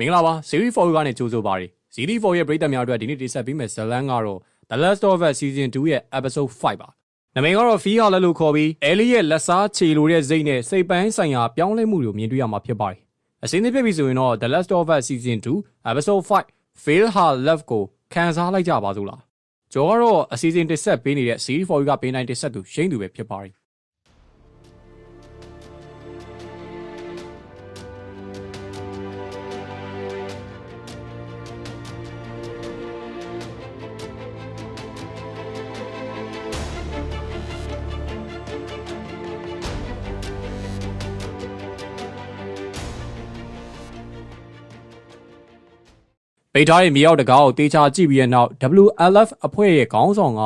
မင်္ဂလာပါ Series 4ကနေကြိုဆိုပါရစေ Series 4ရဲ့ပရိသတ်များအတွက်ဒီနေ့တင်ဆက်ပေးမယ့်ဇလန်းကတော့ The Last of Us Season 2ရဲ့ Episode 5ပါနမိတ်ကတော့ Fee ဟာလည်းလို့ခေါ်ပြီး Ellie ရဲ့လက်စားခြေလိုတဲ့စိတ်နဲ့စိတ်ပိုင်းဆိုင်ရာပြောင်းလဲမှုတွေကိုမြင်တွေ့ရမှာဖြစ်ပါတယ်အစင်းသစ်ဖြစ်ပြီဆိုရင်တော့ The Last of Us Season 2 Episode 5 Fail Her Love ကိုခံစားလိုက်ကြပါစို့လားကျော်ကတော့အစီအစဉ်တင်ဆက်ပေးနေတဲ့ Series 4ကပေးနိုင်တင်ဆက်သူရှိန်သူပဲဖြစ်ပါတယ် ပိတ်ထားတဲ့မြေအောက်တကားကိုတေချာကြည့်ပြီးတဲ့နောက် WLF အဖွဲ့ရဲ့ခေါင်းဆောင်က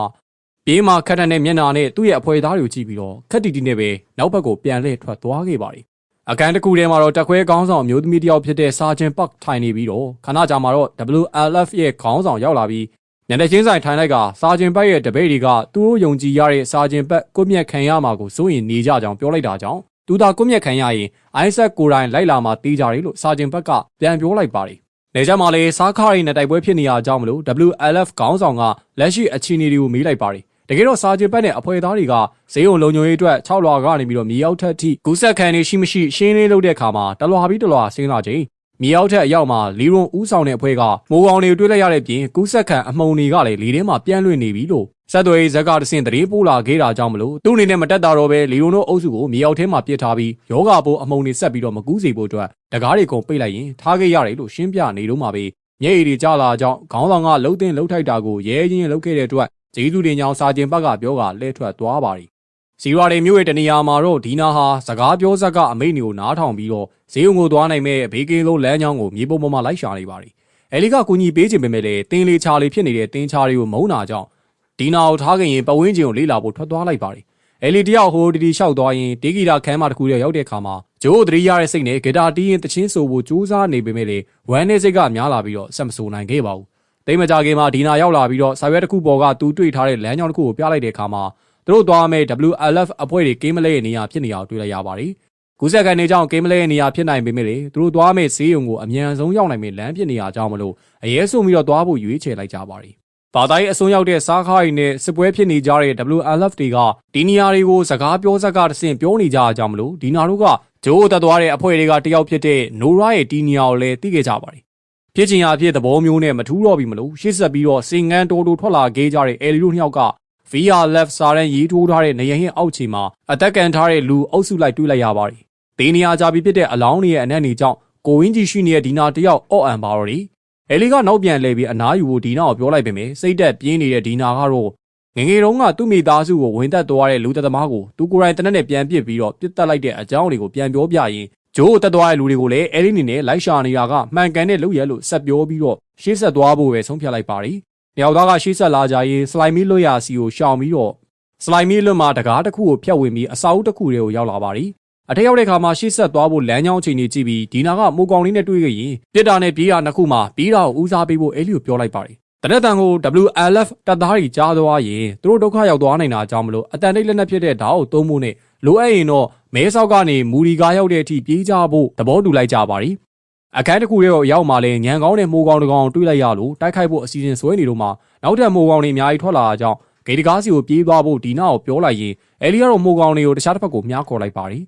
ပြေးမှခက်တဲ့မျက်နှာနဲ့သူ့ရဲ့အဖွဲ့သားတွေကိုကြည့်ပြီးတော့ခက်တီတီနဲ့ပဲနောက်ဘက်ကိုပြန်လှည့်ထွက်သွားခဲ့ပါတယ်။အခန်းတစ်ခုထဲမှာတော့တက်ခွဲခေါင်းဆောင်အမျိုးသမီးတစ်ယောက်ဖြစ်တဲ့စာဂျင်ပတ်ထိုင်နေပြီးတော့ခဏကြာမှာတော့ WLF ရဲ့ခေါင်းဆောင်ရောက်လာပြီးညနေချင်းဆိုင်ထိုင်လိုက်ကစာဂျင်ပတ်ရဲ့တပည့်တွေကသူတို့ယုံကြည်ရတဲ့စာဂျင်ပတ်ကိုမြက်ခံရမှာကိုစိုးရင်နေကြကြောင်းပြောလိုက်တာကြောင့်သူသာကိုမြက်ခံရရင်အိုင်းဆက်ကိုတိုင်းလိုက်လာမှတေးကြတယ်လို့စာဂျင်ပတ်ကပြန်ပြောလိုက်ပါတယ်။ နေကြမှာလေစားခါရီနဲ့တိုက်ပွဲဖြစ်နေရကြောင်းမလို့ WLF ခေါင်းဆောင်ကလက်ရှိအခြေအနေတွေကိုမေးလိုက်ပါတယ်။တကယ်တော့စာဂျင်ပတ်နဲ့အဖွဲ့သားတွေကဈေးုံလုံခြုံရေးအတွက်6လွာကနေပြီးတော့မြေရောက်ထက်ထိကူးဆက်ခံနေရှိမရှိရှင်းလင်းလုပ်တဲ့အခါမှာတလွာပြီးတလွာဆင်းလာချိန် မြေရောက်ထက်အရောက်မှာလီရွန်ဦးဆောင်တဲ့အဖွဲ့ကမိုးကောင်တွေတွေ့လိုက်ရတဲ့ပြင်ကူးဆက်ခံအမှုံတွေကလည်းလေထဲမှာပြန့်လွင့်နေပြီလို့ဆက်သွယ်ရေးဇက်ကတဆင့်တရေပို့လာခဲ့တာကြောင့်မလို့သူ့အနေနဲ့မတက်တာတော့ပဲလီရွန်တို့အုပ်စုကိုမြေရောက်ထဲမှာပစ်ထားပြီးယောဂဘိုးအမှုံတွေဆက်ပြီးတော့မကူးစေဖို့အတွက်တကားတွေကုန်ပိတ်လိုက်ရင်ထားခဲ့ရတယ်လို့ရှင်းပြနေတော့မှာပဲမျက်ရည်တွေကျလာကြောင်းခေါင်းဆောင်ကလှုပ်တင်လှုပ်ထိုက်တာကိုရဲချင်းလှုပ်ခဲ့တဲ့အတွက်ဂျေသူတင်ကြောင်စာကျင်ဘက်ကပြောကလဲထွက်သွားပါတ ယ်စီရွာတွေမြို့ရဲ့တနေရာမှာတော့ဒီနာဟာစကားပြောဆက်ကအမိတ်တွေကိုနားထောင်ပြီးတော့ဈေးုံကိုသွားနိုင်မဲ့ဘေးကင်းလုံးလမ်းကြောင်းကိုမြေပုံပေါ်မှာလိုက်ရှာနေပါတယ်အဲလီကကူညီပေးခြင်းပေမဲ့လည်းတင်းလေးချာလေးဖြစ်နေတဲ့တင်းချာတွေကိုမုန်းတာကြောင့်ဒီနာကိုထားခင်ရင်ပဝင်းကျင်ကိုလေးလာဖို့ထွက်သွားလိုက်ပါတယ်အဲလီတယောက်ဟိုတီတီလျှောက်သွားရင်ဒေဂီတာခန်းမတစ်ခုတည်းရောက်တဲ့အခါမှာဂျိုးသတိရတဲ့စိတ်နဲ့ဂီတာတီးရင်တချင်းဆိုဖို့ကြိုးစားနေပေမဲ့လေဝမ်းနဲ့စိတ်ကများလာပြီးတော့ဆက်မဆိုနိုင်ခဲ့ပါဘူး။တိတ်မကြခင်မှာဒီနာရောက်လာပြီးတော့စာရွက်တစ်ခုပေါ်ကသူတွေ့ထားတဲ့လမ်းကြောင်းတစ်ခုကိုပြလိုက်တဲ့အခါမှာ သူတို့သွားမဲ့ WLF အဖွဲ့တွေကင်းမလဲရဲ့နေရာဖြစ်နေအောင်တွေ့လိုက်ရပါတယ်။ကူးဆက်ကန်နေကြောင်းကင်းမလဲရဲ့နေရာဖြစ်နိုင်ပေမဲ့လေသူတို့သွားမဲ့ဈေးရုံကိုအမြန်ဆုံးရောက်နိုင်မဲ့လမ်းဖြစ်နေရကြောင်းမလို့အရေးဆုံးပြီးတော့သွားဖို့ရွေးချယ်လိုက်ကြပါတယ်။ဘာသာရေးအစွန်းရောက်တဲ့စားခါးရီနဲ့စစ်ပွဲဖြစ်နေကြတဲ့ WLF တွေကဒီနေရာတွေကိုစကားပြောစကားတဆင့်ပြောနေကြအကြောင်းမလို့ဒီနာတို့ကဂျိုးတက်သွားတဲ့အဖွဲ့တွေကတယောက်ဖြစ်တဲ့နိုရာရဲ့ဒီနီယာကိုလည်းသိခဲ့ကြပါတယ်။ဖြစ်ချင်ရာဖြစ်သဘောမျိုးနဲ့မထူးတော့ပြီမလို့ရှေ့ဆက်ပြီးတော့စင်ငန်းတိုးတိုးထွက်လာခဲ့ကြတဲ့အဲလီတို့နှစ်ယောက်က VR left စာရန်ရေးထိုးထားတဲ့နေရင်ဟင်းအောက်ခြေမှာအသက်ကန်ထားတဲ့လူအုပ်စုလိုက်တွေ့လိုက်ရပါတယ်။ဒီနေရာကြပြီးဖြစ်တဲ့အလောင်းတွေရဲ့အနက်နေကြောင့်ကိုဝင်းကြီးရှိနေတဲ့ဒီနာတယောက်အော့အန်ပါတော့တယ်။အဲလီကနောက်ပြန်လဲပြီးအနားယူဖို့ဒီနာကိုပြောလိုက်ပေမဲ့စိတ်သက်ပြင်းနေတဲ့ဒီနာကတော့ငငယ်တုန်းကသူ့မိသားစုကိုဝင်သက်သွားတဲ့လူသက်သမားကိုသူကိုယ်တိုင်တနက်နဲ့ပြန်ပစ်ပြီးတော့ပြစ်တက်လိုက်တဲ့အကြောင်းတွေကိုပြန်ပြောပြရင်ဂျိုးတက်သွားတဲ့လူတွေကိုလည်းအဲလီနေနဲ့လိုက်ရှာနေတာကမှန်ကန်တဲ့လုပ်ရလို့ဆက်ပြောပြီးတော့ရှေ့ဆက်သွားဖို့ပဲဆုံးဖြတ်လိုက်ပါတယ်။ မြောက်သားကရှေ့ဆက်လာကြရေးစလိုက်မီလွတ်ရစီကိုရှောင်ပြီးတော့စလိုက်မီလွတ်မှာတကားတစ်ခုကိုဖျက်ဝင်ပြီးအစာအုပ်တစ်ခုတွေကိုရောက်လာပါတယ်။အထက်ရောက်တဲ့အခါမှာရှေ့ဆက်သွားဖို့လမ်းကြောင်းချိန်ကြီးကြည့်ပြီးဒီနာကမိုးကောင်လေးနဲ့တွေ့ခဲ့ရင်ပြစ်တာနဲ့ပြေးတာနှစ်ခုမှာပြေးတာကိုဦးစားပေးဖို့အဲလီကိုပြောလိုက်ပါတယ်တရက်တန်ကို WLF တပ်သားတွေကြားသွားရင်သူတို့ဒုက္ခရောက်သွားနိုင်တာကြောင့်မလို့အတန်တိတ်လက်နက်ဖြစ်တဲ့ဓာတ်ကိုသုံးဖို့နဲ့လိုအပ်ရင်တော့မဲဆောက်ကနေမူရီကားရောက်တဲ့အထိပြေးကြဖို့သဘောတူလိုက်ကြပါရီ အခန်းတစ်ခုရဲ့ရောက်မှလည်းညံကောင်းတဲ့မိုးကောင်းတကောင်တွေ့လိုက်ရလို့တိုက်ခိုက်ဖို့အစီအစဉ်ဆွဲနေတော့မှနောက်ထပ်မိုးကောင်းတွေအများကြီးထွက်လာတာကြောင့်ဂေတကားစီကိုပြေးသွားဖို့ဒီနာကိုပြောလိုက်ရင်အဲလီကတော့မိုးကောင်းတွေကိုတခြားတစ်ဖက်ကိုမြားခေါ်လိုက်ပါရီ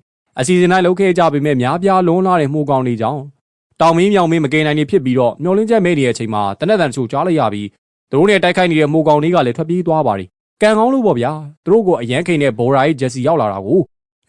အစီအစဉ်တိုင်းလုပ်ခဲ့ကြပေမဲ့များပြားလွန်းလာတဲ့မိုးကောင်းတွေကြောင့်တောင်မင်းမြောင်မင်းမကယ်နိုင်နေဖြစ်ပြီးတော့မျောလင်းချက်မဲနေတဲ့အချိန်မှာတနက်တန်တချို့ကြားလိုက်ရပြီးသူတို့နဲ့တိုက်ခိုက်နေတဲ့မိုးကောင်လေးကလည်းထွက်ပြေးသွားပါတယ်။ကံကောင်းလို့ပေါ့ဗျာ။သူတို့ကိုအရန်ခိန်တဲ့ဘော်ရာရဲ့ဂျက်စီရောက်လာတာကို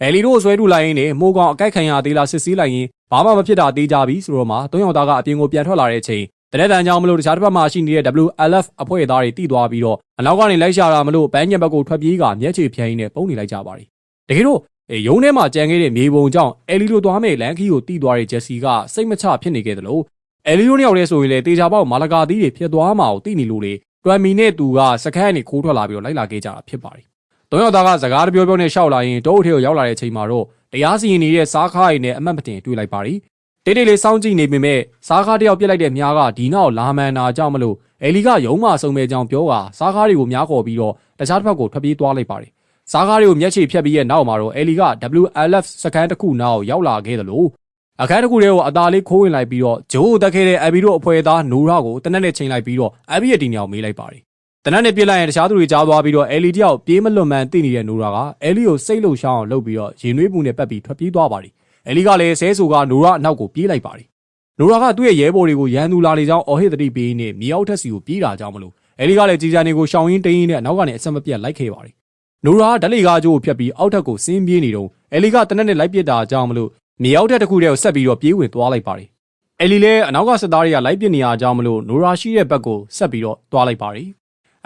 အဲလီတို့ဆွဲထုလိုက်ရင်းနဲ့မိုးကောင်အကိုက်ခံရသေးလားစစ်ဆေးလိုက်ရင်ဘာမှမဖြစ်တာသေးကြပြီဆိုတော့မှသုံးယောက်သားကအပြင်ကိုပြန်ထွက်လာတဲ့အချိန်တရက်တန်ကြောင့်မလို့တခြားတစ်ဖက်မှာရှိနေတဲ့ WLF အဖွဲ့သားတွေတိသွားပြီးတော့အနောက်ကနေလိုက်ရှာတာမလို့ပန်းညက်ဘက်ကိုထွက်ပြေးကမျက်ခြေဖြန်းရင်းနဲ့ပုံနေလိုက်ကြပါတယ်။တကယ်တော့ရုံးထဲမှာကြံခဲ့တဲ့မြေပုံကြောင့်အဲလီလိုသွားမဲ့လန်ခီကိုတီးသွားတဲ့ဂျက်စီကစိတ်မချဖြစ်နေခဲ့တယ်လို့အဲလီလိုနှစ်ယောက်တည်းဆိုရင်လေတေချာပေါက်မာလကာသီးတွေဖြစ်သွားမှာကိုတိနေလို့လေတွမ်မီနဲ့သူကစခန်းကနေခိုးထွက်လာပြီးတော့လိုက်လာခဲ့ကြတာဖြစ်ပါတယ်။ သုံးယောက်သားကစကားတပြောပြောနဲ့ရှောက်လာရင်တောအုပ်ထဲကိုရောက်လာတဲ့အချိန်မှာတော့တရားစီရင်နေတဲ့စားခါးရည်နဲ့အမတ်မတင်တွေ့လိုက်ပါရီ။တိတ်တိတ်လေးစောင့်ကြည့်နေပေမဲ့စားခါးတယောက်ပြစ်လိုက်တဲ့မြားကဒီနောက်လာမန်နာကြောင့်မလို့အဲလီကယုံမဆုံမဲ့ကြောင်ပြောတာစားခါးတွေကိုမြားခေါ်ပြီးတော့တခြားတစ်ဖက်ကိုထွက်ပြေးသွားလိုက်ပါတယ်။စားကားတွေကိုမျက်ခြေဖြတ်ပြီးရဲ့နောက်မှာတော့အဲလီက WLF စကန်တစ်ခုနောက်ရောက်လာခဲ့တယ်လို့အခန်းတစ်ခုတည်းကိုအသာလေးခိုးဝင်လိုက်ပြီးတော့ဂျိုးကိုတက်ခဲ့တဲ့အဘီတို့အဖွဲသားနိုရာကိုတနက်နဲ့ချိန်လိုက်ပြီးတော့အဘီရဲ့ဒီညောင်မေးလိုက်ပါတယ် တနက်နဲ့ပြစ်လိုက်ရင်တခြားသူတွေကြားသွားပြီးတော့အဲလီတယောက်ပြေးမလွတ်မှန်သိနေတဲ့နိုရာကအဲလီကိုစိတ်လှုပ်ရှားအောင်လုပ်ပြီးတော့ရင်နွေးပူနဲ့ပတ်ပြီးထွက်ပြေးသွားပါတယ်အဲလီကလည်းဆဲဆူကနိုရာအနောက်ကိုပြေးလိုက်ပါတယ်နိုရာကသူ့ရဲ့ရဲဘော်တွေကိုရန်သူလာနေကြောင်းအော်ဟစ်တတိပေးနေမြေအောက်ထက်စီကိုပြေးတာကြောင်းမလို့အဲလီကလည်းကြီးစံတွေကိုရှောင်းရင်းတင်းရင်းနဲ့အနောက်ကနေအဆက်မပြတ်လိုက်ခဲ့ပါတယ်နိုရာဓာတ်လေကားကျိုးကိုဖြတ်ပြီးအောက်ထက်ကိုဆင်းပြေးနေတော့အဲလီကတနက်နဲ့လိုက်ပစ်တာကြောင်းမလို့မြေအောက်ထက်တစ်ခုတည်းကိုဆက်ပြီးတော့ပြေးဝင်သွားလိုက်ပါတယ်အဲလီလည်းအနောက်ကစစ်သားတွေကလိုက်ပစ်နေရကြောင်းမလို့နိုရာရှိတဲ့ဘက်ကိုဆက်ပြီးတော့သွားလိုက်ပါတယ်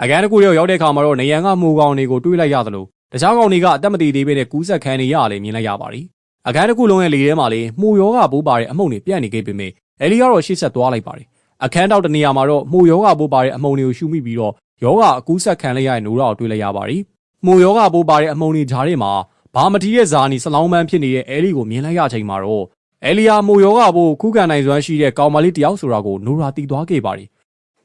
အကန်တစ်ခုတည်းကိုရောက်တဲ့အခါမှာတော့နေရန်ကမူကောင်တွေကိုတွေးလိုက်ရသလိုတခြားကောင်တွေကအသက်မတည်သေးပဲနဲ့ကူးဆက်ခံနေရလေမြင်လိုက်ရပါတယ်အခန်းတစ်ခုလုံးရဲ့လေထဲမှာလေမှုယောဂဘိုးပါတဲ့အမှုန့်တွေပြန့်နေခဲ့ပေမဲ့အဲလီကတော့ရှေ့ဆက်သွားလိုက်ပါတယ်အခန်းတောက်တနေရာမှာတော့မှုယောဂဘိုးပါတဲ့အမှုန့်တွေကိုရှုမိပြီးတော့ယောဂအကူးဆက်ခံလိုက်ရတဲ့နိုးရာကိုတွေးလိုက်ရပါတယ်မှုယောဂဘိုးပါတဲ့အမှုန့်တွေဂျားထဲမှာဘာမတီးရဲ့ဇာနီစလောင်းပန်းဖြစ်နေတဲ့အဲလီကိုမြင်လိုက်ရချိန်မှာတော့အဲလီယာမှုယောဂဘိုးခုခံနိုင်စွမ်းရှိတဲ့ကောင်မလေးတယောက်ဆိုတာကိုနိုးရာသိသွားခဲ့ပါတယ်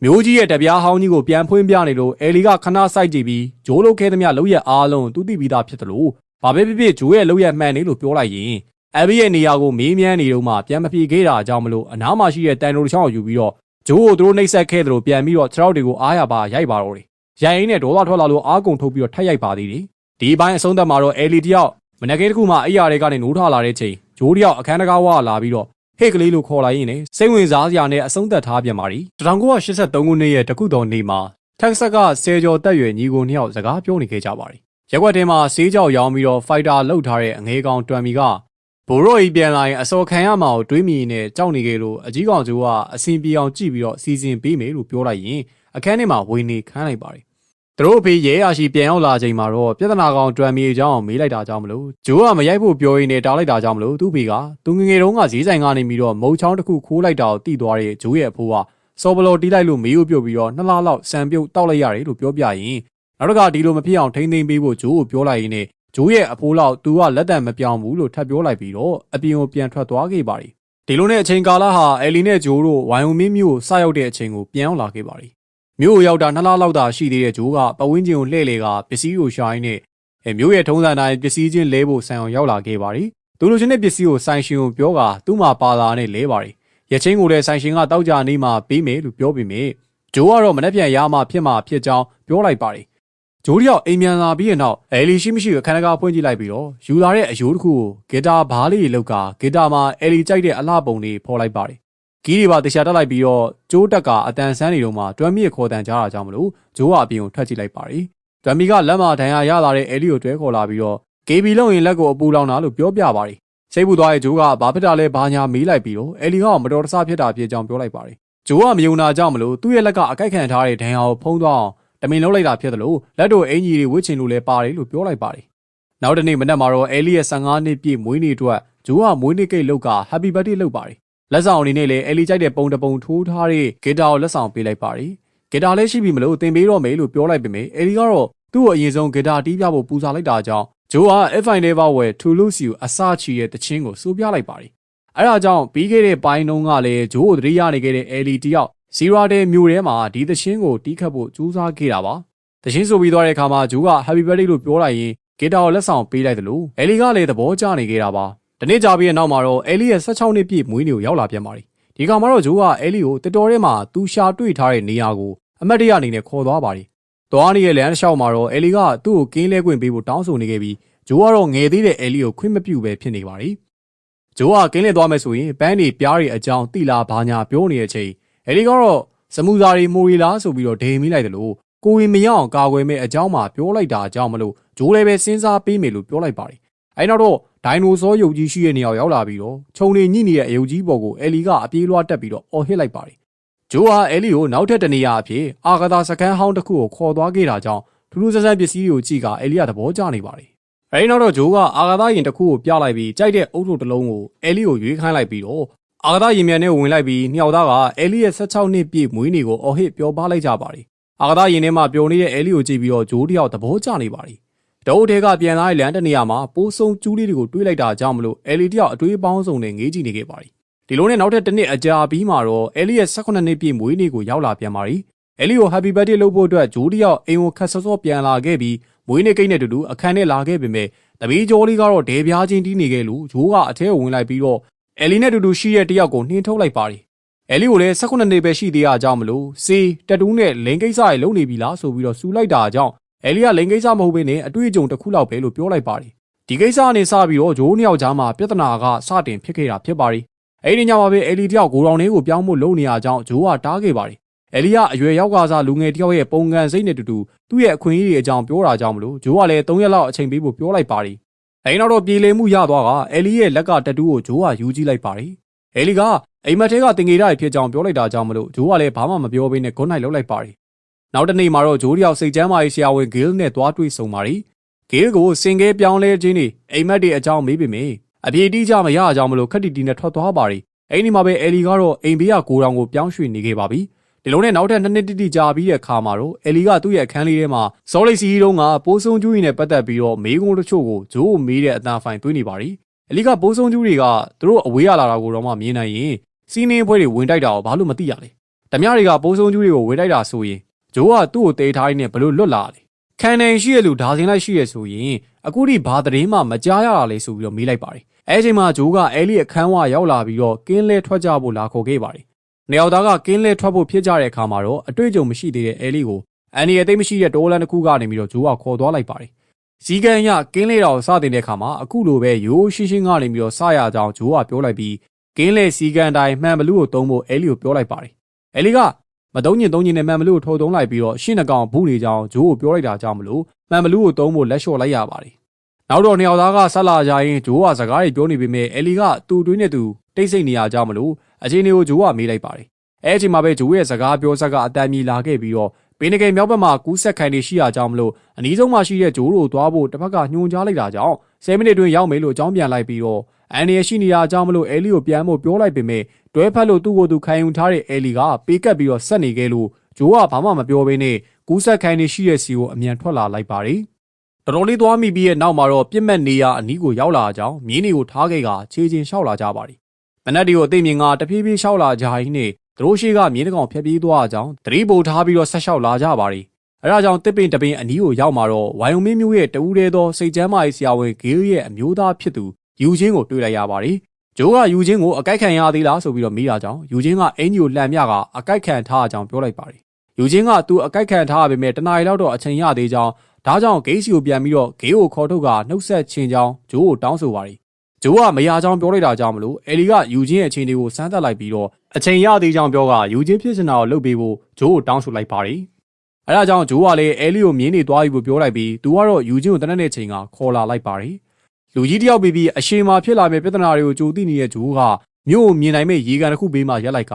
မျိုးကြီးရဲ့တပြားဟောင်းကြီးကိုပြန်ဖွင့်ပြနေလို့အဲလီကခဏစိုက်ကြည့်ပြီးဂျိုးလုတ်ခဲသမျှလောက်ရအားလုံးသူသိပြီးသားဖြစ်တယ်လို့ဘာပဲဖြစ်ဖြစ်ဂျိုးရဲ့လောက်ရမှန်နေလို့ပြောလိုက်ရင်အဘီရဲ့နေရာကိုမေးမြန်းနေတော့မှပြန်မပြေခဲ့တာကြောင့်မလို့အနားမှာရှိတဲ့တန်တိုတစ်ချောင်းကိုယူပြီးတော့ဂျိုးကိုသူတို့နှိပ်စက်ခဲ့တယ်လို့ပြန်ပြီးတော့ခြေထောက်တွေကိုအားရပါရိုက်ပါတော့တယ်ရိုက်ရင်းနဲ့ဒေါသထွက်လာလို့အားကုန်ထုတ်ပြီးတော့ထက်ရိုက်ပါသေးတယ်ဒီဘိုင်းအဆုံးသက်မှာတော့အဲလီတယောက်မနက်ကလေးတစ်ခုမှအိယာတွေကနေနိုးထလာတဲ့ချိန်ဂျိုးတယောက်အခန်းတကားဝါလာပြီးတော့ ဟေ့ကလေးလို့ခေါ်လိုက်ရင်လည်းစိတ်ဝင်စားစရာနဲ့အဆုံးသက်ထားပြန်ပါပြီ1983ခုနှစ်ရဲ့တခုတော်နေ့မှာတက်ဆက်ကဆယ်ကျော်တက်ရွယ်ညီကိုနှစ်ယောက်စကားပြောနေခဲ့ကြပါတယ်ရက်ွက်ထဲမှာဆေးကြောက်ရောင်းပြီးတော့ဖိုက်တာလှုပ်ထားတဲ့အငဲကောင်တွမ်မီကဘိုးရိုဤပြန်လာရင်အစော်ခံရမှာကိုတွေးမိနေကြောက်နေခဲ့လို့အကြီးကောင်ကျိုးကအစင်ပြေအောင်ကြည့်ပြီးတော့စီစဉ်ပေးမယ်လို့ပြောလိုက်ရင်အခန်းထဲမှာဝင်နေခန်းလိုက်ပါတယ် သူတို့အဖေရဲရရှိပြန်ရောက်လာချိန်မှာတော့ပြဿနာကောင်တွမ်မီအကြောင်းမေးလိုက်တာကြောင့်မလို့ဂျိုးကမရိုက်ဖို့ပြောရင်းနဲ့တားလိုက်တာကြောင့်မလို့သူ့ဖေကသူငငယ်တုန်းကဈေးဆိုင်ကနေပြီးတော့မုံချောင်းတစ်ခုခိုးလိုက်တာကိုတိသွားတဲ့ဂျိုးရဲ့အဖိုးကစော်ဘလော်တီးလိုက်လို့မေးဖို့ပြုတ်ပြီးတော့နှစ်လလောက်စံပြုတ်တောက်လိုက်ရတယ်လို့ပြောပြရင်နောက်တစ်ခါဒီလိုမဖြစ်အောင်ထိမ့်သိမ့်ပေးဖို့ဂျိုးကိုပြောလိုက်ရင်းနဲ့ဂျိုးရဲ့အဖိုးလောက်သူကလက်တံမပြောင်းဘူးလို့ထပ်ပြောလိုက်ပြီးတော့အပြင်ကိုပြန်ထွက်သွားခဲ့ပါတယ်ဒီလိုနဲ့အချိန်ကာလဟာအဲလီနဲ့ဂျိုးတို့ဝိုင်ယိုမင်းမျိုးကိုစရောက်တဲ့အချိန်ကိုပြန်ရောက်လာခဲ့ပါတယ် မြို့ကိုရောက်တာနှစ်လလောက်သာရှိသေးတဲ့ဂျိုးကပဝင်းချင်းကိုလှည့်လေကပစ္စည်းကိုရှာရင်းနဲ့အဲမြို့ရဲ့ထုံးစံတိုင်းပစ္စည်းချင်းလဲဖို့ဆန်အောင်ရောက်လာခဲ့ပါတယ်သူလိုချင်တဲ့ပစ္စည်းကိုဆိုင်ရှင်ကိုပြောကသူ့မှာပါလာနဲ့လဲပါတယ်ရချင်းကိုလည်းဆိုင်ရှင်ကတောက်ကြနေမှပေးမယ်လို့ပြောပြီးမြဲဂျိုးကတော့မနှက်ပြန်ရမှဖြစ်မှဖြစ်ကြောင်းပြောလိုက်ပါတယ်ဂျိုးတယောက်အိမ်မြန်လာပြီးတဲ့နောက်အဲလီရှိမရှိအခန်းတကာဖွင့်ကြည့်လိုက်ပြီးတော့ယူလာတဲ့အယိုးတစ်ခုကိုဂီတာဘားလေးလောက်ကဂီတာမှာအဲလီကြိုက်တဲ့အလှပုံလေးဖော်လိုက်ပါတယ် ဂီးတွေပါတခြားတက်လိုက်ပြီးတော့ဂျိုးတက်ကအတန်ဆန်းနေတော့မှတွမ်မီရဲ့ခေါ်တန်ကြတာကြောင့်မလို့ဂျိုးကအပြင်ကိုထွက်ကြည့်လိုက်ပါတယ်တွမ်မီကလက်မှာဒဏ်ရာရလာတဲ့အဲလီကိုတွဲခေါ်လာပြီးတော့ KB လုံရင်လက်ကိုအပူလောင်တာလို့ပြောပြပါတယ်စိတ်ပူသွားတဲ့ဂျိုးကဘာဖြစ်တာလဲဘာညာမေးလိုက်ပြီးတော့အဲလီကမတော်တဆဖြစ်တာဖြစ်ကြောင်းပြောလိုက်ပါတယ်ဂျိုးကမယုံနာကြောင့်မလို့သူ့ရဲ့လက်ကအကိုက်ခံထားတဲ့ဒဏ်ရာကိုဖုံးသွားအောင်တမင်လုံးလိုက်တာဖြစ်တယ်လို့လက်တို့အင်ကြီးတွေဝစ်ချင်လို့လဲပါတယ်လို့ပြောလိုက်ပါတယ်နောက်တနေ့မနက်မှာတော့အဲလီရဲ့15နှစ်ပြည့်မွေးနေ့အတွက်ဂျိုးကမွေးနေ့ကိတ်လောက်က Happy Birthday လုပ်ပါတယ် လက်ဆောင်အနေနဲ့လည်းအဲလီကြိုက်တဲ့ပုံတပုံထိုးထားတဲ့ဂီတာကိုလက်ဆောင်ပေးလိုက်ပါတယ်ဂီတာလည်းရှိပြီမလို့သင်ပေးတော့မယ်လို့ပြောလိုက်ပေမဲ့အဲလီကတော့သူ့ကိုအရင်ဆုံးဂီတာတီးပြဖို့ပူဇော်လိုက်တာကြောင့်ဂျိုးက F5 Never ဝယ် Toulouse ကိုအစချီရဲ့တခြင်းကိုစိုးပြလိုက်ပါတယ်အဲဒါကြောင့်ပြီးခဲ့တဲ့ပိုင်းတုန်းကလည်းဂျိုးကိုတတိယနေခဲ့တဲ့အဲလီတယောက်စီရာတဲ့မြို့ထဲမှာဒီတခြင်းကိုတီးခတ်ဖို့ကြိုးစားခဲ့တာပါတခြင်းဆိုပြီးသွားတဲ့အခါမှာဂျိုးက Happy Birthday လို့ပြောလိုက်ရင်ဂီတာကိုလက်ဆောင်ပေးလိုက်တယ်လို့အဲလီကလည်းသဘောကျနေခဲ့တာပါ တနေ့ကြာပြီးတဲ့နောက်မှာတော့အဲလီရဲ့16နှစ်ပြည့်မွေးနေ့ကိုရောက်လာပြန်ပါတယ်ဒီကောင်မှာတော့ဂျိုးကအဲလီကိုတတော်ထဲမှာသူရှာတွေ့ထားတဲ့နေရာကိုအမတ်တရအနေနဲ့ခေါ်သွားပါတယ်သွားနေတဲ့လမ်းတစ်လျှောက်မှာတော့အဲလီကသူ့ကိုကင်းလဲခွင့်ပေးဖို့တောင်းဆိုနေခဲ့ပြီးဂျိုးကတော့ငယ်သေးတဲ့အဲလီကိုခွင့်မပြုဘဲဖြစ်နေပါတယ်ဂျိုးကကင်းလဲသွားမယ်ဆိုရင်ပန်းတွေပြားတွေအကြောင်းတိလာဘာညာပြောနေတဲ့အချိန်အဲလီကတော့စမူစာတွေမိုရီလားဆိုပြီးတော့ဒေမိလိုက်တယ်လို့ကိုဝင်မရအောင်ကာကွယ်မဲ့အကြောင်းမှပြောလိုက်တာအကြောင်းမလို့ဂျိုးလည်းပဲစဉ်းစားပေးမယ်လို့ပြောလိုက်ပါတယ်အဲနောက်တော့ ဒိုင်နိုဆောရုပ်ကြီးရှိတဲ့နေရာရောက်လာပြီးတော့ခြုံနေညိနေတဲ့အယုတ်ကြီးပေါ်ကိုအဲလီကအပြေးလွှားတက်ပြီးတော့အော်ဟစ်လိုက်ပါတယ်ဂျိုးဟာအဲလီကိုနောက်ထပ်တနေရာအဖြစ်အာဂသာစကန်ဟောင်းတစ်ခုကိုခေါ်သွားခဲ့တာကြောင့်ထူးထူးဆန်းဆန်းပစ္စည်းတွေကိုကြည့်ကအဲလီကသဘောကျနေပါတယ်အဲဒီနောက်တော့ဂျိုးကအာဂသာရင်တစ်ခုကိုပြလိုက်ပြီးကြိုက်တဲ့အုပ်ထုတစ်လုံးကိုအဲလီကိုရွေးခိုင်းလိုက်ပြီးတော့အာဂသာရင်မြန်နဲ့ဝင်လိုက်ပြီးနှစ်ယောက်သားကအဲလီရဲ့16နှစ်ပြည့်မွေးနေ့ကိုအော်ဟစ်ပြောပါလိုက်ကြပါတယ်အာဂသာရင်ထဲမှာပျော်နေတဲ့အဲလီကိုကြည့်ပြီးတော့ဂျိုးတယောက်သဘောကျနေပါတယ် တအုပ်ထဲကပြန်လာတဲ့လမ်းတစ်နေရာမှာပိုးဆုံကျူးလေးတွေကိုတွေးလိုက်တာကြောင့်မလို့အဲလီတယောက်အတွေးပေါင်းစုံနဲ့ငေးကြည့်နေခဲ့ပါတယ်ဒီလိုနဲ့နောက်ထပ်တစ်နှစ်အကြာပြီးမှတော့အဲလီရဲ့18နှစ်ပြည့်မွေးနေ့ကိုရောက်လာပြန်ပါပြီအဲလီကို Happy Birthday လုပ်ဖို့အတွက်ဂျိုးတယောက်အိမ်ကိုခက်ဆော့ဆော့ပြန်လာခဲ့ပြီးမွေးနေ့ကိတ်နဲ့တူတူအခန်းထဲလာခဲ့ပေမဲ့တပီးကျော်လေးကတော့ဒဲပြားချင်းတီးနေခဲ့လို့ဂျိုးကအထဲကိုဝင်လိုက်ပြီးတော့အဲလီနဲ့အတူတူရှိတဲ့တယောက်ကိုနှင်ထုတ်လိုက်ပါတယ်။အဲလီကိုလည်း18နှစ်ပဲရှိသေးတာကြောင့်မလို့စီတက်တူးနဲ့လိန်ကိစ္စတွေလုပ်နေပြီလားဆိုပြီးတော့စူလိုက်တာကြောင့် အဲလီကလိန်ကိစ္စမဟုတ်ဘဲနဲ့အတွေ့အကြုံတစ်ခုလောက်ပဲလို့ပြောလိုက်ပါတယ်။ဒီကိစ္စကနေစပြီးတော့ဂျိုးနှစ်ယောက်ကြားမှာပြဿနာကစတင်ဖြစ်ခဲ့တာဖြစ်ပါတယ်။အဲဒီညမှာပဲအဲလီတယောက်ဂိုရောင်လေးကိုပြောင်းဖို့လုပ်နေရကြောင်းဂျိုးကတားခဲ့ပါတယ်။အဲလီကအရွယ်ရောက်ကစားလူငယ်တယောက်ရဲ့ပုံကံစိတ်နဲ့တူတူသူ့ရဲ့အခွင့်အရေးတွေအကြောင်းပြောတာကြောင့်မလို့ဂျိုးကလည်း3ရက်လောက်အချိန်ပေးဖို့ပြောလိုက်ပါတယ်။အဲဒီနောက်တော့ပြည်လေမှုရသွားကအဲလီရဲ့လက်ကတတူးကိုဂျိုးကယူကြည့်လိုက်ပါတယ်။အဲလီကအိမ်မက်ထဲကတင်ငေရဖြစ်ကြောင်းပြောလိုက်တာကြောင့်မလို့ဂျိုးကလည်းဘာမှမပြောဘဲနဲ့ဂွန်နိုင်လောက်လိုက်ပါတယ်။ နောက်တစ်နေ့မှာတော့ဂျိုးတယောက်စိတ်ချမ်းမာရေးဆရာဝန်ဂေးလ်နဲ့သွားတွေ့ဆုံပါတယ်။ဂေးလ်ကိုစင်ကဲပြောင်းလဲခြင်းတွေအိမ်မက်တွေအကြောင်းမေးပေမယ့်အပြေတိကျမရအောင်မလို့ခက်တီတီနဲ့ထွက်သွားပါတယ်။အဲဒီမှာပဲအဲလီကတော့အိမ်ဘေးကကိုတောင်ကိုပြောင်းရွှေ့နေခဲ့ပါပြီ။ဒီလိုနဲ့နောက်ထပ်နှစ်နှစ်တိတိကြာပြီးတဲ့အခါမှာတော့အဲလီကသူ့ရဲ့အခန်းလေးထဲမှာစောလိတ်စီတုံးကပိုးဆုံးကျူးရီနဲ့ပတ်သက်ပြီးတော့မေးခွန်းတချို့ကိုဂျိုးကိုမေးတဲ့အတန်ဖိုင်သွင်းနေပါတယ်။အဲလီကပိုးဆုံးကျူးတွေကသူတို့အဝေးရလာတာကိုတော့မှမြင်နိုင်ရင်စီးနင်းပွဲတွေဝင်တိုက်တာကိုဘာလို့မသိရလဲ။ဓမြတွေကပိုးဆုံးကျူးတွေကိုဝင်တိုက်တာဆိုရင် ဂျိုးကသူ့ကိုတေးထားရင်းနဲ့ဘလို့လွတ်လာလဲ။ခံနိုင်ရှိရလူဒါစင်လိုက်ရှိရဆိုရင်အခုထိဘာသတင်းမှမကြားရတာလေဆိုပြီးတော့မေးလိုက်ပါတယ်။အဲအချိန်မှာဂျိုးကအဲလီအခန်းဝရောက်လာပြီးတော့ကင်းလဲထွက်ကြဖို့လာခေါ်ခဲ့ပါတယ်။နေအောင်သားကကင်းလဲထွက်ဖို့ဖြစ်ကြတဲ့အခါမှာတော့အတွေ့အကြုံမရှိသေးတဲ့အဲလီကိုအန်ဒီရဲ့သိမရှိတဲ့တိုးလန်တစ်ခုကနေပြီးတော့ဂျိုးကခေါ်သွားလိုက်ပါတယ်။စီကန်ရကင်းလဲတော်စတင်တဲ့အခါမှာအခုလိုပဲရိုးရှင်းရှင်းကနေပြီးတော့စရကြောင်းဂျိုးကပြောလိုက်ပြီးကင်းလဲစီကန်တိုင်းမှန်ဘလူးကိုတုံးဖို့အဲလီကိုပြောလိုက်ပါတယ်။အဲလီက မတုံးညင်တုံးညင်နဲ့မှန်ဘလူးကိုထိုးသုံးလိုက်ပြီးတော့ရှင်းနှကောင်ဘူးနေကြောင်းဂျိုးကိုပြောလိုက်တာကြောင့်မလို့မှန်ဘလူးကိုတုံးဖို့လက်လျှော့လိုက်ရပါတယ်။နောက်တော့နှစ်ယောက်သားကဆက်လာကြရင်ဂျိုးကစကားတွေပြောနေပေမဲ့အဲလီကသူ့တွင်းနဲ့သူတိတ်ဆိတ်နေရကြောင်းမလို့အချင်းတွေကိုဂျိုးကမေးလိုက်ပါတယ်။အဲအချိန်မှာပဲဂျိုးရဲ့စကားပြောဆက်ကအတန်မြည်လာခဲ့ပြီးတော့ပင်တကယ်မြောက်ဘက်မှာကူးဆက်ခံနေရှိရကြောင်းမလို့အနီးဆုံးမှာရှိတဲ့ဂျိုးတို့သွားဖို့တစ်ဖက်ကညှို့ကြားလိုက်တာကြောင့်10မိနစ်တွင်ရောက်မယ်လို့အကြောင်းပြန်လိုက်ပြီးတော့ အန်ဒီရရှိနေရကြောင်းမလို့အဲလီကိုပြန်ဖို့ပြောလိုက်ပေမဲ့တွဲဖက်လို့သူ့ကိုယ်သူခံယူထားတဲ့အဲလီကပေးကပ်ပြီးတော့ဆက်နေခဲ့လို့ဂျိုးကဘာမှမပြောဘဲနဲ့ကူးဆက်ခိုင်းနေရှိတဲ့စီကိုအမြန်ထွက်လာလိုက်ပါတယ်။တော်တော်လေးသွားမိပြီးရဲ့နောက်မှာတော့ပြစ်မဲ့နေရအနီးကိုရောက်လာကြောင်းမြင်းတွေကိုထားခဲ့ကခြေချင်းလျှောက်လာကြပါတယ်။မနက်ဒီကိုအသိမြင်ကတဖြည်းဖြည်းလျှောက်လာကြရင်းနဲ့သူတို့ရှိကမြင်းတကောင်ဖျက်ပြေးသွားကြောင်းသတိပို့ထားပြီးတော့ဆက်လျှောက်လာကြပါတယ်။အဲဒါကြောင့်တစ်ပင်တပင်အနီးကိုရောက်มาတော့ဝိုင်ယုံမင်းမျိုးရဲ့တူးတဲသောစိတ်ချမ်းမာရေးဆရာဝန်ဂေးရဲ့အမျိုးသားဖြစ်သူ ယူချင်းကိုတွေ့လိုက်ရပါတယ်။ဂျိုးကယူချင်းကိုအကြိုက်ခံရသေးလားဆိုပြီးတော့မေးတာကြောင့်ယူချင်းကအင်ဂျီကိုလှန်မြကအကြိုက်ခံထားကြောင်းပြောလိုက်ပါတယ်။ယူချင်းကသူအကြိုက်ခံထားရပေမဲ့တနားရီလောက်တော့အချိန်ရသေးကြောင်းဒါကြောင့်ဂေးစီကိုပြန်ပြီးတော့ဂေးကိုခေါ်ထုတ်ကနှုတ်ဆက်ချင်းကြောင်းဂျိုးကိုတောင်းဆိုပါတယ်။ဂျိုးကမရကြောင်းပြောလိုက်တာကြောင့်မလို့အဲလီကယူချင်းရဲ့အချိန်တွေကိုစမ်းသပ်လိုက်ပြီးတော့အချိန်ရသေးကြောင်းပြောကယူချင်းဖြစ်စင်တာကိုလုပ်ပေးဖို့ဂျိုးကိုတောင်းဆိုလိုက်ပါတယ်။အဲဒါကြောင့်ဂျိုးကလည်းအဲလီကိုမြင်းနေသွားပြီလို့ပြောလိုက်ပြီးသူကတော့ယူချင်းကိုတနက်နေ့ချိန်ကခေါ်လာလိုက်ပါတယ်။ လူကြီးတယောက်ပြီးပြီးအရှိန်မှာဖြစ်လာမယ့်ပြဿနာတွေကိုကြိုသိနေတဲ့ဂျိုးကမြို့ကိုမြင်နိုင်မဲ့ရေကန်တစ်ခုဘေးမှာရက်လိုက်က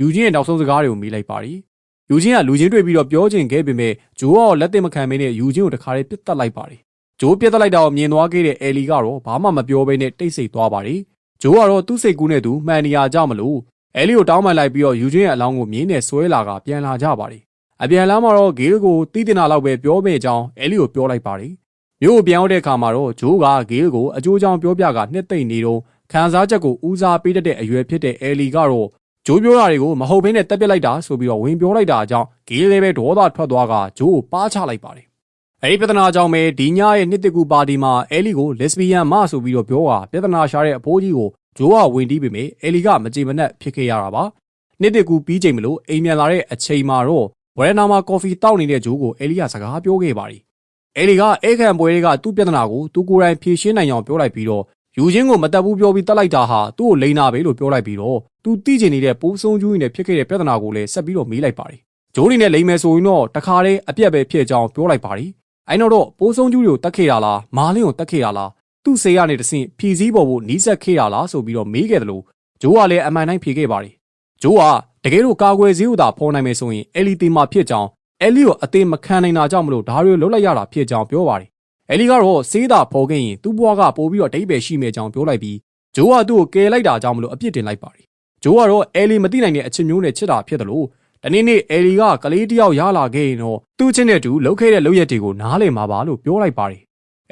ယူချင်းရဲ့နောက်ဆုံးစကားတွေကိုမေးလိုက်ပါတယ်။ယူချင်းကလူချင်းတွေ့ပြီးတော့ပြောချင်ခဲ့ပေမဲ့ဂျိုးကလက်တင်မခံမင်းနဲ့ယူချင်းကိုတခါလေးပြစ်တက်လိုက်ပါတယ်။ဂျိုးပြစ်တက်လိုက်တာကိုမြင်သွားခဲ့တဲ့အဲလီကတော့ဘာမှမပြောဘဲနဲ့တိတ်ဆိတ်သွားပါတယ်။ဂျိုးကတော့သူ့စိတ်ကူးနဲ့သူမှန်နေရကြမလို့အဲလီကိုတောင်းပန်လိုက်ပြီးတော့ယူချင်းရဲ့အလောင်းကိုမြင်းနဲ့ဆွဲလာကပြန်လာကြပါတယ်။အပြန်လာမှာတော့ဂေးကိုတီးတင်တာလောက်ပဲပြောမဲ့ကြောင်းအဲလီကိုပြောလိုက်ပါတယ်။ မြို့ကိုပြန်ရောက်တဲ့အခါမှာတော့ဂျိုးကဂေးကိုအကျိုးကြောင့်ပြောပြကနှစ်သိမ့်နေတော့ခံစားချက်ကိုဦးစားပေးတတ်တဲ့အရွယ်ဖြစ်တဲ့အဲလီကတော့ဂျိုးပြောတာတွေကိုမဟုတ်ဘဲနဲ့တက်ပြစ်လိုက်တာဆိုပြီးတော့ဝင်ပြောလိုက်တာကြောင့်ဂေးလေးပဲဒေါသထွက်သွားကဂျိုးကိုပါချလိုက်ပါတယ်။အဲဒီပြဿနာကြောင့်ပဲဒီညရဲ့နှစ်တကူပါတီမှာအဲလီကိုလက်စဘီယန်မဆိုပြီးတော့ပြောတာပြဿနာရှာတဲ့အဖိုးကြီးကိုဂျိုးကဝင်တီးပေမဲ့အဲလီကမကြေမနက်ဖြစ်ခဲ့ရတာပါ။နှစ်တကူပြီးချိန်မလို့အိမ်မြန်လာတဲ့အချိန်မှာတော့ဝရနာမှာကော်ဖီတောက်နေတဲ့ဂျိုးကိုအဲလီကစကားပြောခဲ့ပါတယ်။ အဲလီကအဲခံပွဲတွေကသူ့ပြဿနာကိုသူကိုယ်တိုင်ဖြေရှင်းနိုင်အောင်ပြောလိုက်ပြီးတော့ယူချင်းကိုမတက်ဘူးပြောပြီးတက်လိုက်တာဟာသူ့ကိုလိန်နာပဲလို့ပြောလိုက်ပြီးတော့သူသိကျင်နေတဲ့ပိုးဆုံးကျူးရင်နဲ့ဖြစ်ခဲ့တဲ့ပြဿနာကိုလည်းဆက်ပြီးတော့မေးလိုက်ပါတယ်။ဂျိုးနေနဲ့လိန်မယ်ဆိုရင်တော့တခါတည်းအပြက်ပဲဖြစ်ကြောင်းပြောလိုက်ပါတယ်။အဲနောက်တော့ပိုးဆုံးကျူးတွေကိုတက်ခဲ့တာလားမာလင်းကိုတက်ခဲ့တာလားသူ့ဆေးရနေတဆင့်ဖြီစည်းပေါ်ဖို့နီးစက်ခဲ့တာလားဆိုပြီးတော့မေးခဲ့တယ်လို့ဂျိုးကလည်းအမှန်တိုင်းဖြေခဲ့ပါတယ်။ဂျိုးကတကယ်လို့ကာကွယ်စည်းဥသာဖော်နိုင်မယ်ဆိုရင်အဲလီတီမာဖြစ်ကြောင်း အဲလီကိုအသေးမခံနိုင်တာကြောင့်မလို့ဒါတွေလှုပ်လိုက်ရတာဖြစ်ကြောင်းပြောပါတယ်အဲလီကတော့စေးတာဖော်ခဲ့ရင်သူ့ဘွားကပို့ပြီးတော့ဒိတ်ပဲရှိမယ်ကြောင်းပြောလိုက်ပြီးဂျိုးကသူ့ကိုကယ်လိုက်တာကြောင့်မလို့အပြစ်တင်လိုက်ပါတယ်ဂျိုးကတော့အဲလီမသိနိုင်တဲ့အချစ်မျိုးနဲ့ချစ်တာဖြစ်တယ်လို့တနေ့နေ့အဲလီကကလေးတယောက်ရလာခဲ့ရင်တော့သူ့ချင်းနဲ့တူလှုပ်ခဲ့တဲ့လုပ်ရက်တွေကိုနားလည်မှာပါလို့ပြောလိုက်ပါတယ်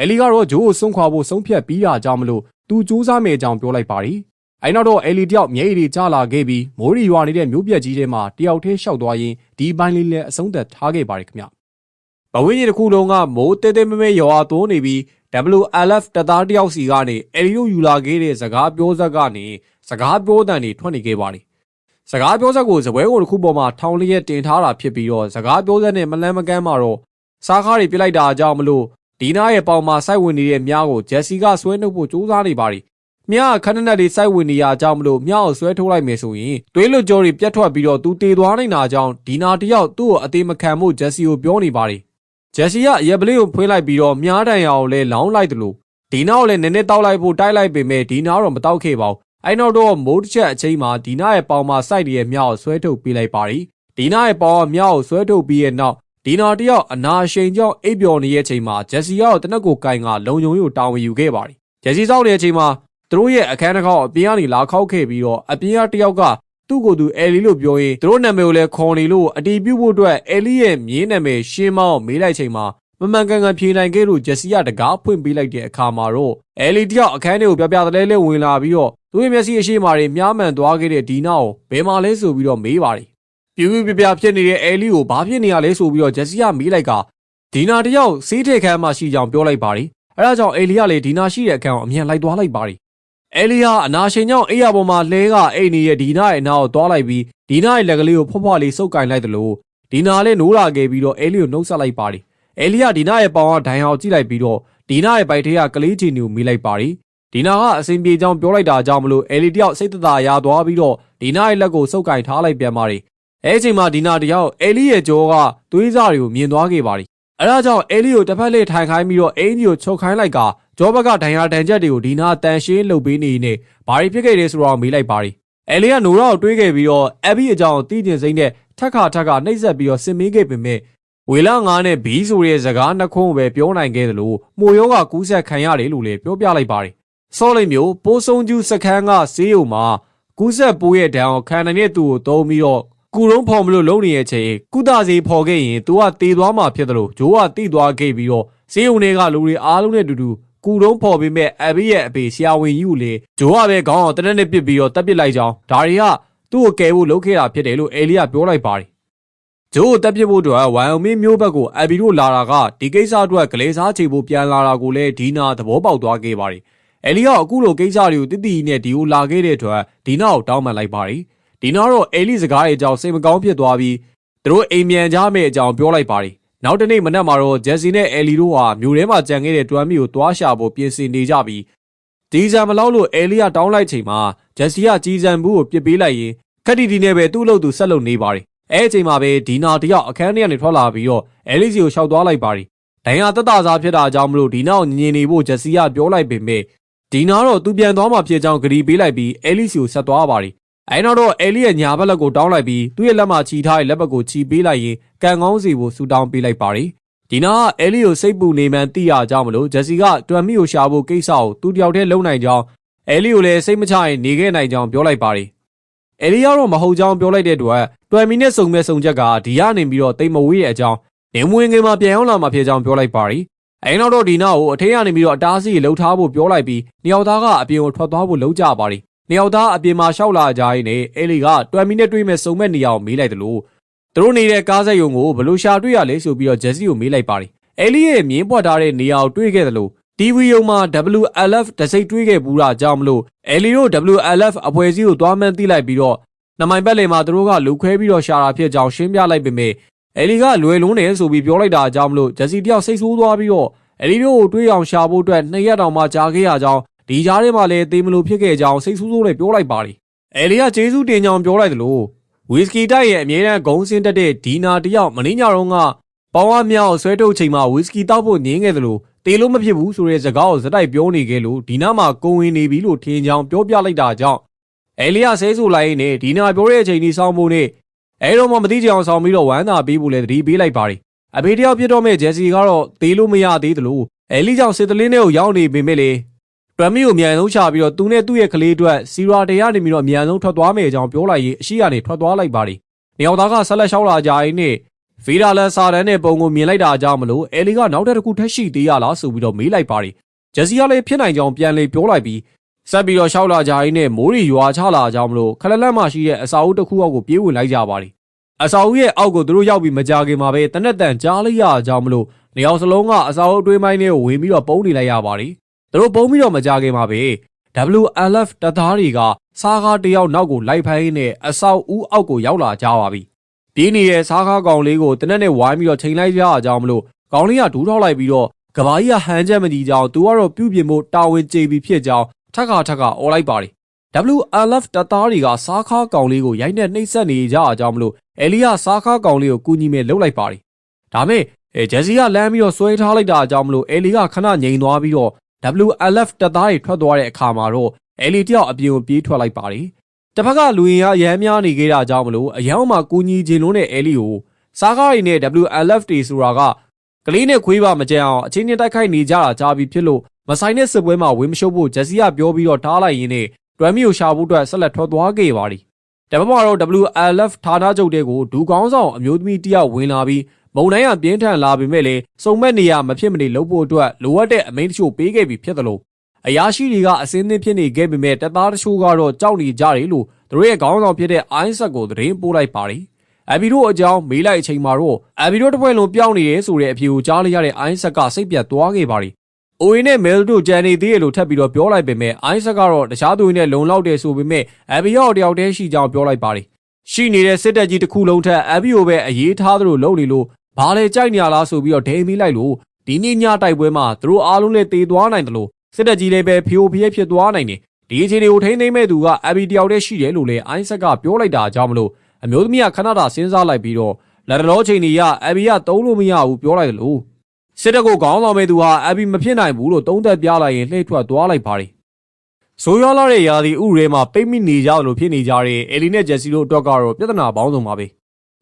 အဲလီကတော့ဂျိုးကိုဆုံးခွာဖို့ဆုံးဖြတ်ပြီးတာကြောင့်မလို့သူစူးစမ်းမယ်ကြောင်းပြောလိုက်ပါတယ် အဲနောက်တော့အဲလီတယောက်မျက်ရည်တွေကျလာခဲ့ပြီးမိုးရီရွာနေတဲ့မျိုးပြက်ကြီးထဲမှာတယောက်တည်းရှောက်သွားရင်ဒီပိုင်းလေးလည်းအဆုံးသက်ထားခဲ့ပါတယ်ခင်ဗျဘဝင်းကြီးတစ်ခုလုံးကမိုးတဲတဲမဲမဲရွာသွန်းနေပြီး WLF တသားတယောက်စီကနေအဲဒီလိုယူလာခဲ့တဲ့စကားပြောဆက်ကနေစစကားပြောတန်တွေထွက်နေခဲ့ပါတယ်စကားပြောဆက်ကိုစပွဲကိုတစ်ခုပေါ်မှာထောင်လျက်တင်ထားတာဖြစ်ပြီးတော့စကားပြောဆက်နဲ့မလန်းမကန်းမှာတော့စားကားတွေပြစ်လိုက်တာအကြောင်းမလို့ဒီနာရဲ့ပေါင်မှာစိုက်ဝင်နေတဲ့မြားကိုဂျက်စီကဆွဲနှုတ်ဖို့ကြိုးစားနေပါတယ် မြားကခဏနဲ့လေးစိုက်ဝင်နေရအကြောင်းမလို့မြားကိုဆွဲထုတ်လိုက်မယ်ဆိုရင်သွေးလွတ်ကြောတွေပြတ်ထွက်ပြီးတော့သူတေသွားနေတာအကြောင်းဒီနာတယောက်သူ့ကိုအသေးမခံဖို့ဂျက်စီကိုပြောနေပါတယ်ဂျက်စီကအရက်ပလေးကိုဖွင့်လိုက်ပြီးတော့မြားတန်ရအောင်လဲလောင်းလိုက်တယ်လို့ဒီနောက်လည်းနည်းနည်းတောက်လိုက်ဖို့တိုက်လိုက်ပေမဲ့ဒီနာတော့မတောက်ခဲ့ပါဘူး။အဲနောက်တော့မိုးတစ်ချက်အချိန်မှာဒီနာရဲ့ပေါင်မှာစိုက်တရဲ့မြောက်ကိုဆွဲထုတ်ပေးလိုက်ပါရီ။ဒီနာရဲ့ပေါင်ကမြောက်ကိုဆွဲထုတ်ပြီးရဲ့နောက်ဒီနာတယောက်အနာရှိန်ကြောင့်အိပ်ပျော်နေရဲ့ချိန်မှာဂျက်စီကတော့တနက်ကိုကင်ကလုံယုံယိုတာဝန်ယူခဲ့ပါရီ။ဂျက်စီစောင့်နေတဲ့အချိန်မှာ သူတို့ရဲ့အခန်းတစ်ခေါက်အပြင်ကနေလာခောက်ခဲ့ပြီးတော့အပြင်ကတယောက်ကသူ့ကိုယ်သူအဲလီလို့ပြောရင်သူတို့နာမည်ကိုလည်းခေါ်နေလို့အတီးပြုတ်ဖို့အတွက်အဲလီရဲ့မြင်းနာမည်ရှင်းမောင်းမေးလိုက်ချိန်မှာမမှန်ကန်ကန်ဖြေနိုင်ခဲ့လို့ဂျက်စီကတကားဖွင့်ပေးလိုက်တဲ့အခါမှာတော့အဲလီတယောက်အခန်းထဲကိုပြပြတလဲလဲဝင်လာပြီးတော့သူ့ရဲ့မျက်စိအရှိမာတွေမြားမှန်သွားခဲ့တဲ့ဒီနာကိုဘယ်မှာလဲဆိုပြီးတော့မေးပါတယ်ပြူးပြူးပြပြဖြစ်နေတဲ့အဲလီကိုဘာဖြစ်နေရလဲဆိုပြီးတော့ဂျက်စီကမေးလိုက်ကဒီနာတယောက်စေးထည့်ခန်းမှာရှိကြောင်ပြောလိုက်ပါတယ်အဲဒါကြောင့်အဲလီကလည်းဒီနာရှိတဲ့အခန်းကိုအမြန်လိုက်သွားလိုက်ပါတယ် အဲလီဟာအနာရှင်ကြောင့်အိယာပေါ်မှာလှဲကအိတ်နေတဲ့ဒီနာရဲ့နာကိုသွားလိုက်ပြီးဒီနာရဲ့လက်ကလေးကိုဖွားဖွားလေးစုပ်ကင်လိုက်တယ်လို့ဒီနာလည်းနိုးလာခဲ့ပြီးတော့အဲလီကိုနှုတ်ဆက်လိုက်ပါတယ်အဲလီယာဒီနာရဲ့ပေါင်ကဒိုင်အောင်ကြည့်လိုက်ပြီးတော့ဒီနာရဲ့ဘိုက်ထဲကကလေးချီနီကိုမိလိုက်ပါရီဒီနာကအစင်ပြေကြောင်ပြောလိုက်တာကြောင့်မလို့အဲလီတယောက်စိတ်သက်သာရသွားပြီးတော့ဒီနာရဲ့လက်ကိုစုပ်ကင်ထားလိုက်ပြန်ပါရီအဲအချိန်မှာဒီနာတယောက်အဲလီရဲ့ကြောကသွေးစားတွေကိုမြင်သွားခဲ့ပါရီအဲဒါကြောင့်အဲလီကိုတစ်ဖက်လေးထိုင်ခိုင်းပြီးတော့အင်ကြီးကိုချုပ်ခိုင်းလိုက်က ကြောဘက်ကဒိုင်ယာတန်ချက်တွေကိုဒီနာတန်ရှင်းလုပ်ပေးနေနေဘာရီဖြစ်ခဲ့တယ်ဆိုတော့မေးလိုက်ပါရီအဲလီကနိုရာကိုတွေးခဲ့ပြီးတော့အဘီအကြောင်းတီးကျင်စိမ့်နဲ့ထက်ခါထက်ခါနှိပ်စက်ပြီးတော့စင်မေးခဲ့ပေမဲ့ဝေလာငါးနဲ့ဘီဆိုတဲ့စကားနှစ်ခုပဲပြောနိုင်ခဲ့တယ်လို့မှုယောကကူးဆက်ခံရတယ်လို့လည်းပြောပြလိုက်ပါတယ်။စောလိမ်မျိုးပိုးဆုံးကျူးစခန်းကဆေးရုံမှာကူးဆက်ပိုးရဲ့ဒဏ်ကိုခံနိုင်တဲ့သူကိုသုံးပြီးတော့ကုရုံးဖော်မလို့လုံနေရဲ့ချိန်ကုသစေဖော်ခဲ့ရင်သူကတေသွားမှာဖြစ်တယ်လို့ဂျိုးကတိသွားခဲ့ပြီးတော့ဆေးရုံတွေကလူတွေအားလုံးနဲ့အတူတူ ကုရုံးဖော်ပြီးမဲ့အဘိရဲ့အဖေဆရာဝန်ကြီးကိုလေဂျိုးကပဲခေါင်းအောင်တနက်နဲ့ပစ်ပြီးတော့တက်ပစ်လိုက်ကြောင်းဒါတွေကသူ့ကိုကယ်ဖို့လုပ်ခဲ့တာဖြစ်တယ်လို့အေလီကပြောလိုက်ပါတယ်ဂျိုးကိုတက်ပြစ်ဖို့အတွက်ဝိုင်ယိုမင်းမျိုးဘက်ကိုအဘီတို့လာတာကဒီကိစ္စအတွက်ကလေးစားချေဖို့ပြန်လာတာကိုလည်းဒီနာသဘောပေါက်သွားခဲ့ပါတယ်။အဲလီကအခုလိုကိစ္စတွေကိုတိတိနဲ့ဒီကိုလာခဲ့တဲ့အတွက်ဒီနာကိုတောင်းပန်လိုက်ပါတယ်။ဒီနာတော့အဲလီစကားရဲ့အကြောင်းစိတ်မကောင်းဖြစ်သွားပြီးသူတို့အိမ်မြန်ကြမယ့်အကြောင်းပြောလိုက်ပါတယ်။ နောက်တနေ့မနက်မှာတော့ဂျက်စီနဲ့အဲလီတို့ဟာမြို့ထဲမှာကြံခဲ့တဲ့တွမ်းမီကိုတွားရှာဖို့ပြင်ဆင်နေကြပြီးဒီဇံမလောက်လို့အဲလီကတောင်းလိုက်ချိန်မှာဂျက်စီကကြီးစံဘူးကိုပြစ်ပေးလိုက်ရင်ခက်တီတီနဲ့ပဲသူ့လို့သူဆက်လုပ်နေပါတယ်။အဲအချိန်မှာပဲဒီနာတယောက်အခန်းထဲကနေထွက်လာပြီးတော့အဲလီစီကိုရှောက်သွားလိုက်ပါရီဒိုင်ယာတက်တာစားဖြစ်တာအကြောင်းမလို့ဒီနာကိုညင်နေဖို့ဂျက်စီကပြောလိုက်ပေမဲ့ဒီနာတော့သူပြန်သွားမှဖြစ်ကြောင်းဂရီပေးလိုက်ပြီးအဲလီစီကိုဆက်သွားပါရီ အဲနောက်တော့အဲလီရဲ့ညာဘက်လက်ကိုတောင်းလိုက်ပြီးသူ့ရဲ့လက်မှာချီထားတဲ့လက်ဘက်ကိုချီပေးလိုက်ရင်ကန်ကောင်းစီကိုဆူတောင်းပေးလိုက်ပါရီဒီနာကအဲလီကိုစိတ်ပူနေမှန်းသိရကြောင်းမလို့ဂျက်စီကတွမ်မီကိုရှာဖို့ကိစ္စကိုသူတယောက်တည်းလုံနိုင်ကြောင်းအဲလီကိုလည်းစိတ်မချရင်နေခဲ့နိုင်ကြောင်းပြောလိုက်ပါရီအဲလီယာတော့မဟုတ်ကြောင်းပြောလိုက်တဲ့အတွက်တွယ်မီနဲ့စုံမဲ့စုံချက်ကဒီကနေပြီးတော့တိမ်မဝေးရဲ့အကြောင်းနေမွေငယ်မှာပြန်ရောက်လာမှာဖြစ်ကြောင်းပြောလိုက်ပါရီအဲနောက်တော့ဒီနာကိုအထင်းကနေပြီးတော့အတားစီလှုပ်ထားဖို့ပြောလိုက်ပြီးနှစ်ယောက်သားကအပြင်ကိုထွက်သွားဖို့လှုပ်ကြပါရီ နှစ်ယောက်သားအပြင်မှာရှောက်လာကြရင်းနဲ့အဲလီကတွယ်မီနဲ့တွေးမဲ့စုံမဲ့နေရာကိုမေးလိုက်တယ်လို့သူတို့နေတဲ့ကားဆက်ယုံကိုဘလို့ရှာတွေ့ရလဲဆိုပြီးတော့ဂျက်စီကိုမေးလိုက်ပါရီအဲလီရဲ့မြင်းပွက်ထားတဲ့နေရာကိုတွေးခဲ့တယ်လို့ TV ရုံမှာ WLF တစိမ့်တွေးခဲ့ဘူးတာကြောင့်မလို့အဲလီတို့ WLF အဖွဲ့အစည်းကိုသွားမှန်းသိလိုက်ပြီးတော့နမိုင်ဘက်လေမှာသူတို့ကလူခွဲပြီးတော့ရှာတာဖြစ်ကြောင်းရှင်းပြလိုက်ပေမဲ့အဲလီကလွယ်လုံးတယ်ဆိုပြီးပြောလိုက်တာအကြောင်းမလို့ဂျက်စီတယောက်စိတ်ဆိုးသွားပြီးတော့အဲလီတို့ကိုတွေးအောင်ရှာဖို့အတွက်နှစ်ရက်တောင်မှကြာခဲ့ရကြောင်း ဒီကြားထဲမှာလည်းသေမလို့ဖြစ်ခဲ့ကြောင်းစိတ်ဆိုးဆိုးနဲ့ပြောလိုက်ပါရီအဲလီကကျေးဇူးတင်ကြောင်းပြောလိုက်တယ်လို့ဝီစကီတိုက်ရဲ့အမြဲတမ်းဂုံးစင်းတက်တဲ့ဒီနာတယောက်မင်းညတော့ကပေါင်းဝမြောက်ဆွဲထုတ်ချိန်မှာဝီစကီတောက်ဖို့ညင်းခဲ့တယ်လို့တေလို့မဖြစ်ဘူးဆိုတဲ့စကားကိုဇက်တိုက်ပြောနေခဲ့လို့ဒီနာမှာကုံဝင်နေပြီလို့ထင်ကြောင်းပြောပြလိုက်တာကြောင့်အဲလီယာဆဲဆူလိုက်နေဒီနာပြောတဲ့အချိန်ကြီးစောင်းဖို့နဲ့အဲတော့မှမသိကြအောင်ဆောင်ပြီးတော့ဝမ်းသာပေးဖို့လဲတတိပေးလိုက်ပါရီအဖေတယောက်ဖြစ်တော့မဲ့ဂျက်စီကတော့သေးလို့မရသေးသလိုအဲလီကြောင့်စစ်တလင်းတွေကိုရောက်နေပေမဲ့လေ တွမ်မီကိုမြန်ဆုံးချပြီးတော့သူနဲ့သူ့ရဲ့ကလေးအတွက်စီရာတရားနေပြီးတော့မြန်ဆုံးထွက်သွားမယ်အကြောင်းပြောလိုက်ရေးအရှိကနေထွက်သွားလိုက်ပါရီနေအောင်သားကဆက်လက်လျှောက်လာကြရင်နဲ့ဗီဒါလန်စာတန်းနဲ့ပုံကိုမြင်လိုက်တာအကြောင်းမလို့အဲလီကနောက်ထပ်တစ်ခုထပ်ရှိသေးရလားဆိုပြီးတော့မေးလိုက်ပါရီဂျက်စီကလည်းဖြစ်နိုင်ကြောင်းပြန်လေပြောလိုက်ပြီးဆက်ပြီးတော့ရှောက်လာကြရင်းနဲ့မိုးရီရွာချလာကြမလို့ခလလက်မှရှိတဲ့အစာအုပ်တစ်ခုအောက်ကိုပြေးဝင်လိုက်ကြပါလိအစာအုပ်ရဲ့အောက်ကိုသူတို့ရောက်ပြီးမကြခင်မှာပဲတနက်တန်ကြားလိုက်ရကြမလို့နေအောင်စလုံးကအစာအုပ်အတွင်းပိုင်းတွေကိုဝင်ပြီးတော့ပုံးနေလိုက်ရပါလိ သူတို့ပုံးပြီးတော့မကြခင်မှာပဲ WLF တပ်သားတွေကစားကားတစ်ယောက်နောက်ကိုလိုက်ဖိုင်းနဲ့အဆောက်ဦးအောက်ကိုရောက်လာကြပါပြီ။ပြေးနေတဲ့စားကားကောင်လေးကိုတနက်နဲ့ဝိုင်းပြီးတော့ချိန်လိုက်ကြရကြောင်းမလို့ကောင်လေးကဒူးထောက်လိုက်ပြီးတော့ကဘာကြီးကဟန်ချက်မကြည့်ကြောင်းသူကတော့ပြုတ်ပြင်ဖို့တာဝန်ကျေပြီးဖြစ်ကြောင်းထက်ခါထက်ခါអော်လိုက်ပါတယ်။ WLF တပ်သားတွေကစားကားကောင်လေးကိုရိုက်နှက်နှိပ်စက်နေကြအကြောင်းမလို့အဲလီယာစားကားကောင်လေးကိုကူညီမဲ့လှုပ်လိုက်ပါတယ်။ဒါမဲ့အဲဂျက်စီကလမ်းပြီးတော့ဆွဲထားလိုက်တာအကြောင်းမလို့အဲလီကခဏငြိမ်သွားပြီးတော့ WLF တပ်သားတွေထွက်သွားတဲ့အခါမှာတော့အဲလီတယောက်အပြင်ကိုပြေးထွက်လိုက်ပါတယ်။တစ်ဖက်ကလူရင်ကရမ်းများနေခဲ့တာကြောင့်မလို့အယောင်မှာကူညီခြင်းလုံးတဲ့အဲလီကိုစားကားတွေနဲ့ WLF တွေဆိုတာကကလေးနဲ့ခွေးပါမကြမ်းအောင်အချင်းချင်းတိုက်ခိုက်နေကြတာကြားပြီးဖြစ်လို့မဆိုင်တဲ့စစ်ပွဲမှာဝင်းမရှုပ်ဖို့ဂျက်စီကပြောပြီးတော့တားလိုက်ရင်းနဲ့တွမ်မီကိုရှာဖို့အတွက်ဆက်လက်ထွက်သွားခဲ့ပါတယ်။တပတ်မှာတော့ WLF ဌာနချုပ်တဲ့ကိုဒူကောင်းဆောင်အမျိုးသမီးတယောက်ဝင်လာပြီး မုံတိုင်းကပြင်းထန်လာပေမဲ့လည်းစုံမဲ့နေရမဖြစ်မနေလုပ်ဖို့အတွက်လိုအပ်တဲ့အမိန့်တချို့ပေးခဲ့ပြီးဖြစ်တယ်လို့အရာရှိတွေကအစင်းသင်းဖြစ်နေခဲ့ပေမဲ့တပ်သားတချို့ကတော့ကြောက်နေကြတယ်လို့သူတို့ရဲ့ခေါင်းဆောင်ဖြစ်တဲ့အိုင်းဆက်ကိုသတင်းပို့လိုက်ပါတယ်။အဘီတို့အကြောင်းမေးလိုက်အချိန်မှာတော့အဘီတို့တစ်ဖွဲ့လုံးပြောင်းနေတယ်ဆိုတဲ့အဖြေကိုကြားလိုက်ရတဲ့အိုင်းဆက်ကစိတ်ပြတ်သွားခဲ့ပါတယ်။အိုဝင်းနဲ့မဲလ်တို့ကြံနေသေးတယ်လို့ထပ်ပြီးတော့ပြောလိုက်ပေမဲ့အိုင်းဆက်ကတော့တခြားသူတွေနဲ့လုံလောက်တယ်ဆိုပေမဲ့အဘီရောတယောက်တည်းရှိကြောင်းပြောလိုက်ပါတယ်။ ရှိနေတဲ့စစ်တပ်ကြီးတစ်ခုလုံးထက်အဘီကိုပဲအရေးထားသလိုလုပ်နေလို့ဘာလဲကြိုက်နေရလားဆိုပြီးတော့ဒိန်မိလိုက်လို့ဒီနေ့ညတိုက်ပွဲမှာသူတို့အားလုံးလည်းတေသွားနိုင်တယ်လို့စစ်တပ်ကြီးလည်းပဲဖျို့ဖျက်ဖြစ်သွားနိုင်တယ်ဒီအချိန်တွေကိုထိမ့်သိမ့်မဲ့သူကအဘီတယောက်တည်းရှိတယ်လို့လည်းအိုင်းဆက်ကပြောလိုက်တာကြောင့်မလို့အမျိုးသမီးကခဏတာစဉ်းစားလိုက်ပြီးတော့လက်တော်ချိန်ကြီးကအဘီကတုံးလို့မရဘူးပြောလိုက်တယ်လို့စစ်တပ်ကိုခေါင်းဆောင်မဲ့သူဟာအဘီမဖြစ်နိုင်ဘူးလို့တုံးသက်ပြလိုက်ရင်လှည့်ထွက်သွားလိုက်ပါတယ် ဆိုးရွားလာတဲ့ယာဒီဥရဲမှာပိတ်မိနေကြလို့ဖြစ်နေကြတဲ့အဲလီနဲ့ဂျက်စီတို့အတွက်ကတော့ပြဿနာပေါင်းစုံပါပဲ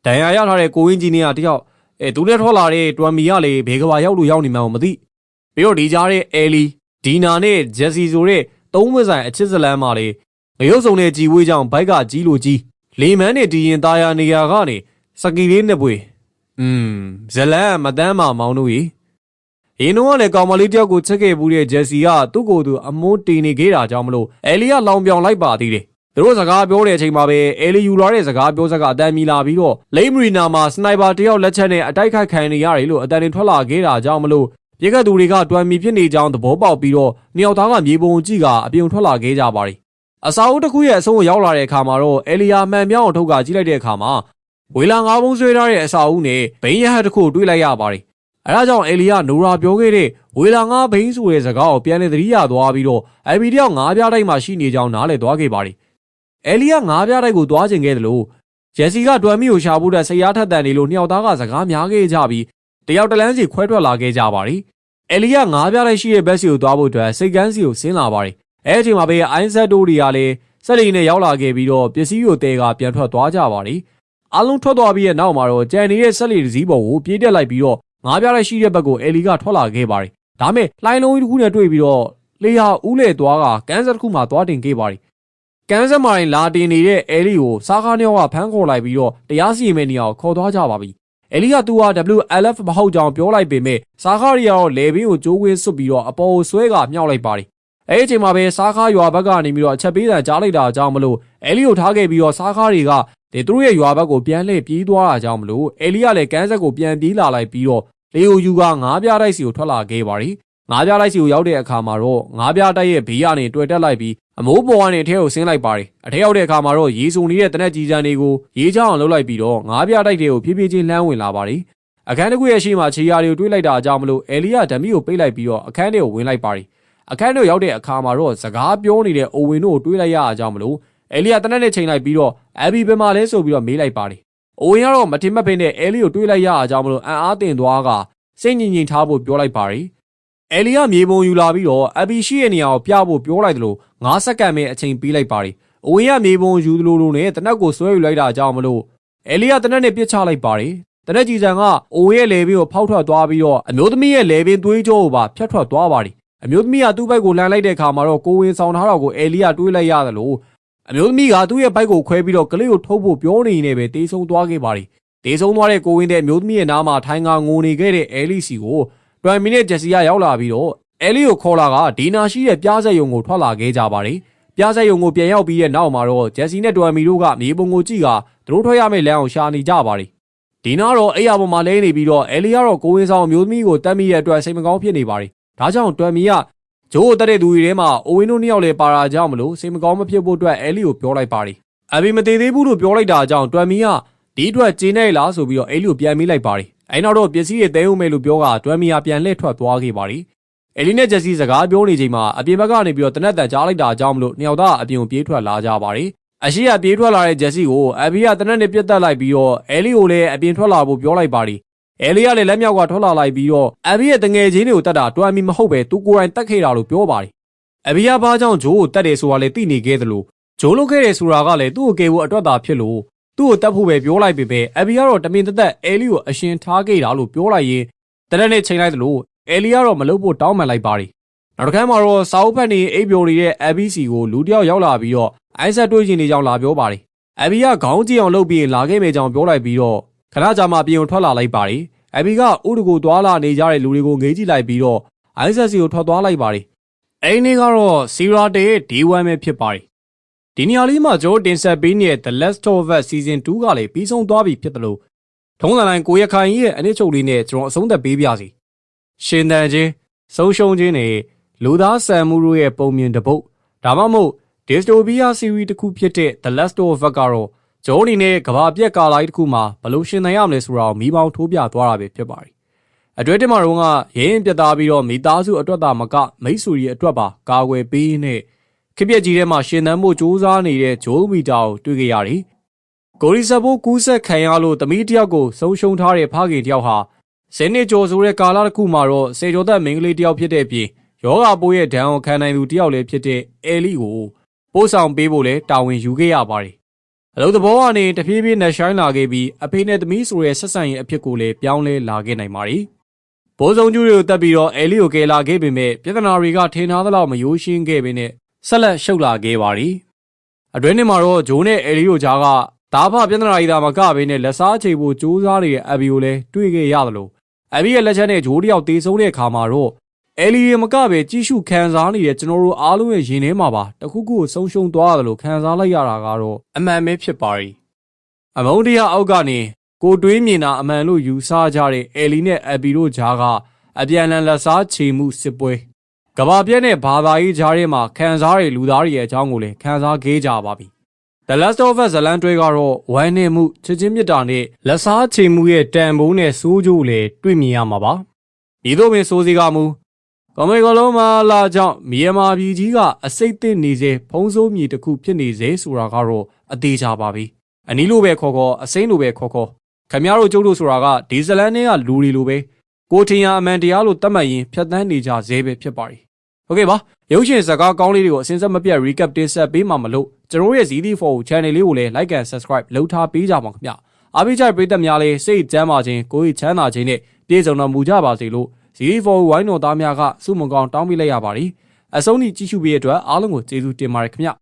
ဒဏ်ရာရထားတဲ့ကိုဝင်းကြီးနေကတယောက်အဲသူလည်းထွက်လာတဲ့တွမ်မီကလေဘေကဘာရောက်လို့ရောက်နေမှန်းမသိပြီးတော့ဒီကြားတဲ့အဲလီဒီနာနဲ့ဂျက်စီဆိုတဲ့သုံးဝက်ဆိုင်အချစ်စလန်းမှာလေငရုတ်စုံနဲ့ကြီးဝေးကြောင်ဘိုက်ကကြီးလိုကြီးလေမန်းနဲ့ဒီရင်သားရနေရာကနေစကီလေးနှစ်ပွေอืมဇလန်မတန်းမမောင်တို့ကြီး ရင်တော့လည်းကောင်မလေးတယောက်ကိုချက်ခဲ့ဘူးတဲ့ဂျက်စီကသူ့ကိုယ်သူအမုန်းတင်နေခဲ့တာကြောင့်မလို့အဲလီကလောင်ပြောင်လိုက်ပါသေးတယ်သူတို့စကားပြောတဲ့အချိန်မှာပဲအဲလီယူလာတဲ့စကားပြောစကားအတန်မီလာပြီးတော့လိမ့်မရီနာမှာစနိုက်ပါတယောက်လက်ချက်နဲ့အတိုက်ခိုက်ခံနေရတယ်လို့အတန်တွေထွက်လာခဲ့တာကြောင့်မလို့ပြည်ကသူတွေကတွမ်မီဖြစ်နေကြောင်းသဘောပေါက်ပြီးတော့နှစ်ယောက်သားကမြေပုံကြည့်ကအပြုံထွက်လာခဲ့ကြပါတယ်အစာအုပ်တစ်ခုရဲ့အဆုံးကိုရောက်လာတဲ့အခါမှာတော့အဲလီယာမှန်မြောင်းအောင်ထုတ်ကကြည့်လိုက်တဲ့အခါမှာဝေလာငါးပုံးဆွဲထားတဲ့အစာအုပ်နဲ့ဘိန်းရဟတ်တစ်ခုကိုတွေ့လိုက်ရပါတယ် အဲဒါကြောင့်အဲလီယာနိုရာပြောခဲ့တဲ့ဝေလာငါးဘိန်းဆိုတဲ့စကားကိုပြန်လည်သတိရသွားပြီးတော့အဘီတယောက်ငါးပြားတိုက်မှာရှိနေကြောင်းနားလည်သွားခဲ့ပါတယ်အဲလီယာငါးပြားတိုက်ကိုသွားခြင်းခဲ့တယ်လို့ဂျက်စီကတွမ်မီကိုရှာဖို့တဲ့ဆရာထက်တန်နေလို့နှစ်ယောက်သားကစကားများခဲ့ကြပြီးတယောက်တလန်းစီခွဲထွက်လာခဲ့ကြပါတယ်အဲလီယာငါးပြားလိုက်ရှိတဲ့ဘက်စီကိုသွားဖို့အတွက်စိတ်ကန်းစီကိုဆင်းလာပါတယ်အဲအချိန်မှာပဲအိုင်းဆက်တိုးတွေကလည်းစက်လီနဲ့ရောက်လာခဲ့ပြီးတော့ပစ္စည်းကိုတဲကပြန်ထွက်သွားကြပါတယ်အလုံးထွက်သွားပြီးရဲ့နောက်မှာတော့ကြံနေတဲ့ဆက်လီတစ်စီးပေါ်ကိုပြေးတက်လိုက်ပြီးတော့ ငါးပြားလိုက်ရှိတဲ့ဘက်ကိုအဲလီကထွက်လာခဲ့ပါတယ်ဒါမဲ့လှိုင်းလုံးကြီးတစ်ခုနဲ့တွေ့ပြီးတော့လေဟာဦးလေသွားကကန်းဆက်တစ်ခုမှသွားတင်ခဲ့ပါတယ်ကန်းဆက်မိုင်လာတင်နေတဲ့အဲလီကိုစားကားနှစ်ယောက်ကဖမ်းခေါ်လိုက်ပြီးတော့တရားစီရင်မဲ့နေရာကိုခေါ်သွားကြပါပြီအဲလီကသူဟာ WLF မဟုတ်ကြောင်ပြောလိုက်ပေမဲ့စားခါရီယာတော့လေဘင်းကိုကြိုးဝင်းစွတ်ပြီးတော့အပေါ်ကိုဆွဲကမြောက်လိုက်ပါတယ်။အဲဒီအချိန်မှာပဲစားခါရွာဘက်ကနေပြီးတော့အချက်ပေးတံကြားလိုက်တာကြောင့်မလို့အဲလီကိုထားခဲ့ပြီးတော့စားခါတွေက ဒီသူတို့ရဲ့ရွာဘက်ကိုပြန်လှည့်ပြေးသွားတာကြောင့်မလို့အဲလီကလည်းကန်းဆက်ကိုပြန်ပြေးလာလိုက်ပြီးတော့လေယိုယူကငါးပြားတိုက်စီကိုထွက်လာခဲ့ပါတယ်။ငါးပြားတိုက်စီကိုရောက်တဲ့အခါမှာတော့ငါးပြားတိုက်ရဲ့ဘေးကနေတွေ့တက်လိုက်ပြီးအမိုးပေါ်ကနေအထဲကိုဆင်းလိုက်ပါတယ်။အထဲရောက်တဲ့အခါမှာတော့ရေစုံနေတဲ့တနက်ကြီးစံတွေကိုရေချောင်းအောင်လှုပ်လိုက်ပြီးတော့ငါးပြားတိုက်တွေကိုဖြည်းဖြည်းချင်းလှမ်းဝင်လာပါတယ်။အခန်းတစ်ခုရဲ့ရှေ့မှာခြေရာတွေကိုတွေးလိုက်တာအကြောင်းမလို့အဲလီယာဓမီကိုပိတ်လိုက်ပြီးတော့အခန်းထဲကိုဝင်လိုက်ပါတယ်။အခန်းထဲရောက်တဲ့အခါမှာတော့စကားပြောနေတဲ့အိုဝင်တို့ကိုတွေးလိုက်ရအကြောင်းမလို့ အဲလီယာတနက်နဲ့ချိန်လိုက်ပြီးတော့အဘီဘယ်မှာလဲဆိုပြီးတော့မေးလိုက်ပါတယ်။အိုဝင်ကတော့မထင်မှတ်ဖိနဲ့အဲလီကိုတွေးလိုက်ရအကြောင်းမလို့အံ့အားတင်သွားကစိတ်ညင်ညင်ထားဖို့ပြောလိုက်ပါတယ်။အဲလီယာမြေပုံယူလာပြီးတော့အဘီရှိရဲ့နေရာကိုပြဖို့ပြောလိုက်တယ်လို့9စက္ကန့်ပဲအချိန်ပေးလိုက်ပါတယ်။အိုဝင်ကမြေပုံယူသလိုလိုနဲ့တနက်ကိုဆွဲယူလိုက်တာအကြောင်းမလို့အဲလီယာတနက်နဲ့ပြစ်ချလိုက်ပါတယ်။တနက်ကြီးဆန်ကအိုရဲ့လေဘင်းကိုဖောက်ထွက်သွားပြီးတော့အမျိုးသမီးရဲ့လေဘင်းသွေးကြောကိုပါဖျက်ထွက်သွားပါတယ်။အမျိုးသမီးကသူ့ဘက်ကိုလှမ်းလိုက်တဲ့အခါမှာတော့ကိုဝင်ဆောင်ထားတော့ကိုအဲလီယာတွေးလိုက်ရတယ်လို့ အမျိုးသမီးကသူ့ရဲ့ဘိုက်ကိုခွဲပြီးတော့ကလေးကိုထုတ်ဖို့ပြောနေနေပဲတေးဆုံးသွားခဲ့ပါတယ်။တေးဆုံးသွားတဲ့ကိုဝင်တဲ့အမျိုးသမီးရဲ့နားမှာထိုင်ကငိုနေခဲ့တဲ့အဲလီစီကိုတွမ်မီနဲ့ဂျက်စီကရောက်လာပြီးတော့အဲလီကိုခေါ်လာကဒီနာရှိတဲ့ပြားဆက်ယုံကိုထွက်လာခဲ့ကြပါတယ်။ပြားဆက်ယုံကိုပြန်ရောက်ပြီးတဲ့နောက်မှာတော့ဂျက်စီနဲ့တွမ်မီတို့ကမြေပုံကိုကြည့်ကသူတို့ထွက်ရမယ့်လမ်းအောင်ရှာနေကြပါတယ်။ဒီနာတော့အိယာပေါ်မှာလဲနေပြီးတော့အဲလီကတော့ကိုဝင်းဆောင်အမျိုးသမီးကိုတတ်မိတဲ့အတွက်စိတ်မကောင်းဖြစ်နေပါတယ်။ဒါကြောင့်တွမ်မီက ဂျိုးကိုတက်တဲ့သူတွေထဲမှာအိုဝင်းတို့နှစ်ယောက်လည်းပါတာကြောင့်မလို့စိတ်မကောင်းမဖြစ်ဖို့အတွက်အဲလီကိုပြောလိုက်ပါတယ်အဘီမသေးသေးဘူးလို့ပြောလိုက်တာကြောင့်တွမ်မီကဒီအတွက်ကျင်းနေလားဆိုပြီးတော့အဲလီကိုပြန်မေးလိုက်ပါတယ်အဲနောက်တော့ပစ္စည်းတွေတဲဦးမယ်လို့ပြောကတွမ်မီကပြန်လှည့်ထွက်သွားခဲ့ပါတယ်အဲလီနဲ့ဂျက်စီစကားပြောနေချိန်မှာအပြင်ဘက်ကနေပြီးတော့တနက်တန်ကြားလိုက်တာကြောင့်မလို့နှစ်ယောက်သားအပြင်ကိုပြေးထွက်လာကြပါတယ်အရှိရပြေးထွက်လာတဲ့ဂျက်စီကိုအဘီကတနက်နဲ့ပြတ်တက်လိုက်ပြီးတော့အဲလီကိုလည်းအပြင်ထွက်လာဖို့ပြောလိုက်ပါတယ် အဲလီကလည်းလက်မြောက်ကထွက်လာလိုက်ပြီးတော့အဘီရဲ့တငယ်ချင်းတွေကိုတတ်တာတွမ်မီမဟုတ်ပဲသူကိုယ်တိုင်တက်ခဲ့တာလို့ပြောပါတယ်အဘီကဘာကြောင့်ဂျိုးကိုတတ်တယ်ဆိုတာလည်းသိနေခဲ့သလိုဂျိုးလုပ်ခဲ့တယ်ဆိုတာကလည်းသူ့ကိုကယ်ဖို့အတွက်သာဖြစ်လို့သူ့ကိုတတ်ဖို့ပဲပြောလိုက်ပေပဲအဘီကတော့တမင်တသက်အဲလီကိုအရှင်ထားခဲ့တာလို့ပြောလိုက်ရင်တရက်နဲ့ချိန်လိုက်သလိုအဲလီကတော့မလုပ်ဖို့တောင်းပန်လိုက်ပါတယ်နောက်တစ်ခါမှာတော့စာအုပ်ဖက်နေအိပ်ပျော်နေတဲ့ ABC ကိုလူတစ်ယောက်ရောက်လာပြီးတော့အိုက်ဆက်တွေးချင်နေကြောင်းလာပြောပါတယ်အဘီကခေါင်းကြည့်အောင်လုပ်ပြီးလာခဲ့မယ်ကြောင်းပြောလိုက်ပြီးတော့ ခဏကြာမှပြင်ကိုထွက်လာလိုက်ပါတယ်အဘီကဥဒကိုသွားလာနေကြတဲ့လူတွေကိုငေးကြည့်လိုက်ပြီးတော့အိုက်ဆက်စီကိုထွက်သွားလိုက်ပါတယ်အဲ့ဒီနေ့ကတော့စီရာတေရဲ့ D1 ပဲဖြစ်ပါတယ်ဒီနေရာလေးမှာကျွန်တော်တင်ဆက်ပေးနေတဲ့ The Last of Us Season 2ကလည်းပြီးဆုံးသွားပြီဖြစ်တယ်လို့ထုံးစံတိုင်းကိုရခိုင်ကြီးရဲ့အနည်းချုပ်လေးနဲ့ကျွန်တော်အဆုံးသက်ပေးပြစီရှင်တန်ချင်းဆုံးရှုံးခြင်းနဲ့လူသားဆန်မှုတို့ရဲ့ပုံမြင်တပုတ်ဒါမှမဟုတ် Dystopia series တစ်ခုဖြစ်တဲ့ The Last of Us ကတော့ ဂျိုးအနေနဲ့ကဘာပြက်ကာလိုက်တစ်ခုမှာဘယ်လိုရှင်သန်ရမလဲဆိုတာကိုမိပေါင်းထိုးပြသွားတာပဲဖြစ်ပါတယ်။အတွဲတင်မှာတော့ကရင်းပြတ်သားပြီးတော့မိသားစုအတွက်သာမကမိတ်ဆွေရဲ့အတွက်ပါကာကွယ်ပေးနဲ့ခစ်ပြက်ကြီးထဲမှာရှင်သန်မှုစူးစမ်းနေတဲ့ဂျိုးမီတာကိုတွေ့ကြရတယ်။ကိုရီဆပ်ဖို့ကူးဆက်ခံရလို့တမီးတယောက်ကိုဆုံးရှုံးထားတဲ့ဖခင်တယောက်ဟာဇင်းနှစ်ကျော်ဆိုတဲ့ကာလတစ်ခုမှာတော့စေကျော်သက်မိန်းကလေးတယောက်ဖြစ်တဲ့အပြင်ယောဂပိုးရဲ့ဒဏ်ကိုခံနိုင်သူတယောက်လည်းဖြစ်တဲ့အဲလီကိုပို့ဆောင်ပေးဖို့လဲတာဝန်ယူခဲ့ရပါတယ်။ အလုပ်သဘောကနေတဖြည်းဖြည်းနဲ့ရှိုင်းလာခဲ့ပြီးအဖေနဲ့သမီးဆိုတဲ့ဆက်ဆံရေးအဖြစ်ကိုလည်းပြောင်းလဲလာခဲ့နိုင်ပါတယ်။ဘိုးဆောင်ကျူးတွေကိုတက်ပြီးတော့အဲလီကိုကယ်လာခဲ့ပေမဲ့ပြဿနာတွေကထင်ထားသလောက်မရိုးရှင်းခဲ့ပေနဲ့ဆက်လက်ရှုပ်လာခဲ့ပါတယ်။အတွင်းထဲမှာတော့ဂျိုးနဲ့အဲလီကိုကြားကဒါဖပြဿနာကြီးသာမကဘဲနဲ့လက်စားချေဖို့စူးစမ်းနေတဲ့အဘီကိုလည်းတွေ့ခဲ့ရသလိုအဘီရဲ့လက်ချက်နဲ့ဂျိုးတယောက်တေဆုံးတဲ့အခါမှာတော့ အဲလီရေမကပဲကြီးစုခံစားနေတဲ့ကျွန်တော်တို့အားလုံးရဲ့ရင်ထဲမှာပါတခုခုကိုဆုံးရှုံးသွားရတယ်လို့ခံစားလိုက်ရတာကတော့အမှန်ပဲဖြစ်ပါရီအမုန်းတရားအောက်ကနေကိုတွေးမြင်တာအမှန်လို့ယူဆကြတဲ့အဲလီနဲ့အဘီတို့ဂျားကအပြန်အလှန်လက်စားချေမှုစစ်ပွဲကဘာပြက်နဲ့ဘာသာရေးဂျားထဲမှာခံစားရတဲ့လူသားတွေရဲ့အကြောင်းကိုလည်းခံစားခဲ့ကြပါပြီ The Last of Us ဇလန်တွေကတော့ဝမ်းနည်းမှုချစ်ချင်းမြတ်တာနဲ့လက်စားချေမှုရဲ့တန်ဖိုးနဲ့စိုးကျိုးလည်းတွေ့မြင်ရမှာပါဒီတို့ပင်စိုးစီကမူ ကမေကလုံးမလာကြောင့်မြန်မာပြည်ကြီးကအစိတ်သင့်နေစေဖုံးစိုးမြေတစ်ခုဖြစ်နေစေဆိုတာကတော့အသေးချပါပြီအနီးလိုပဲခေါ်ခေါ်အစိမ့်လိုပဲခေါ်ခေါ်ခမရတို့ကျုပ်တို့ဆိုတာကဒီဇလန်တွေကလူတွေလိုပဲကိုထင်ရအမှန်တရားလို့သတ်မှတ်ရင်ဖြတ်သန်းနေကြသေးပဲဖြစ်ပါရီဟုတ်ကဲ့ပါရုပ်ရှင်ဇာတ်ကားကောင်းလေးတွေကိုအစဉ်ဆက်မပြတ် recap တင်ဆက်ပေးမှာမလို့ကျွန်တော်ရဲ့ ZD4 channel လေးကိုလည်း like and subscribe လုပ်ထားပေးကြပါခင်ဗျအားပေးကြတဲ့ပရိသတ်များလည်းစိတ်ကျမ်းပါခြင်းကိုယ်ချမ်းသာခြင်းနဲ့ပြည့်စုံတော်မူကြပါစေလို့ ZD4 ဝိုင်းတော်သားများကစုမုံကောင်းတောင်းပေးလိုက်ရပါတယ်အဆုံးထိကြည့်ရှုပေးတဲ့အတွက်အားလုံးကိုကျေးဇူးတင်ပါတယ်ခင်ဗျ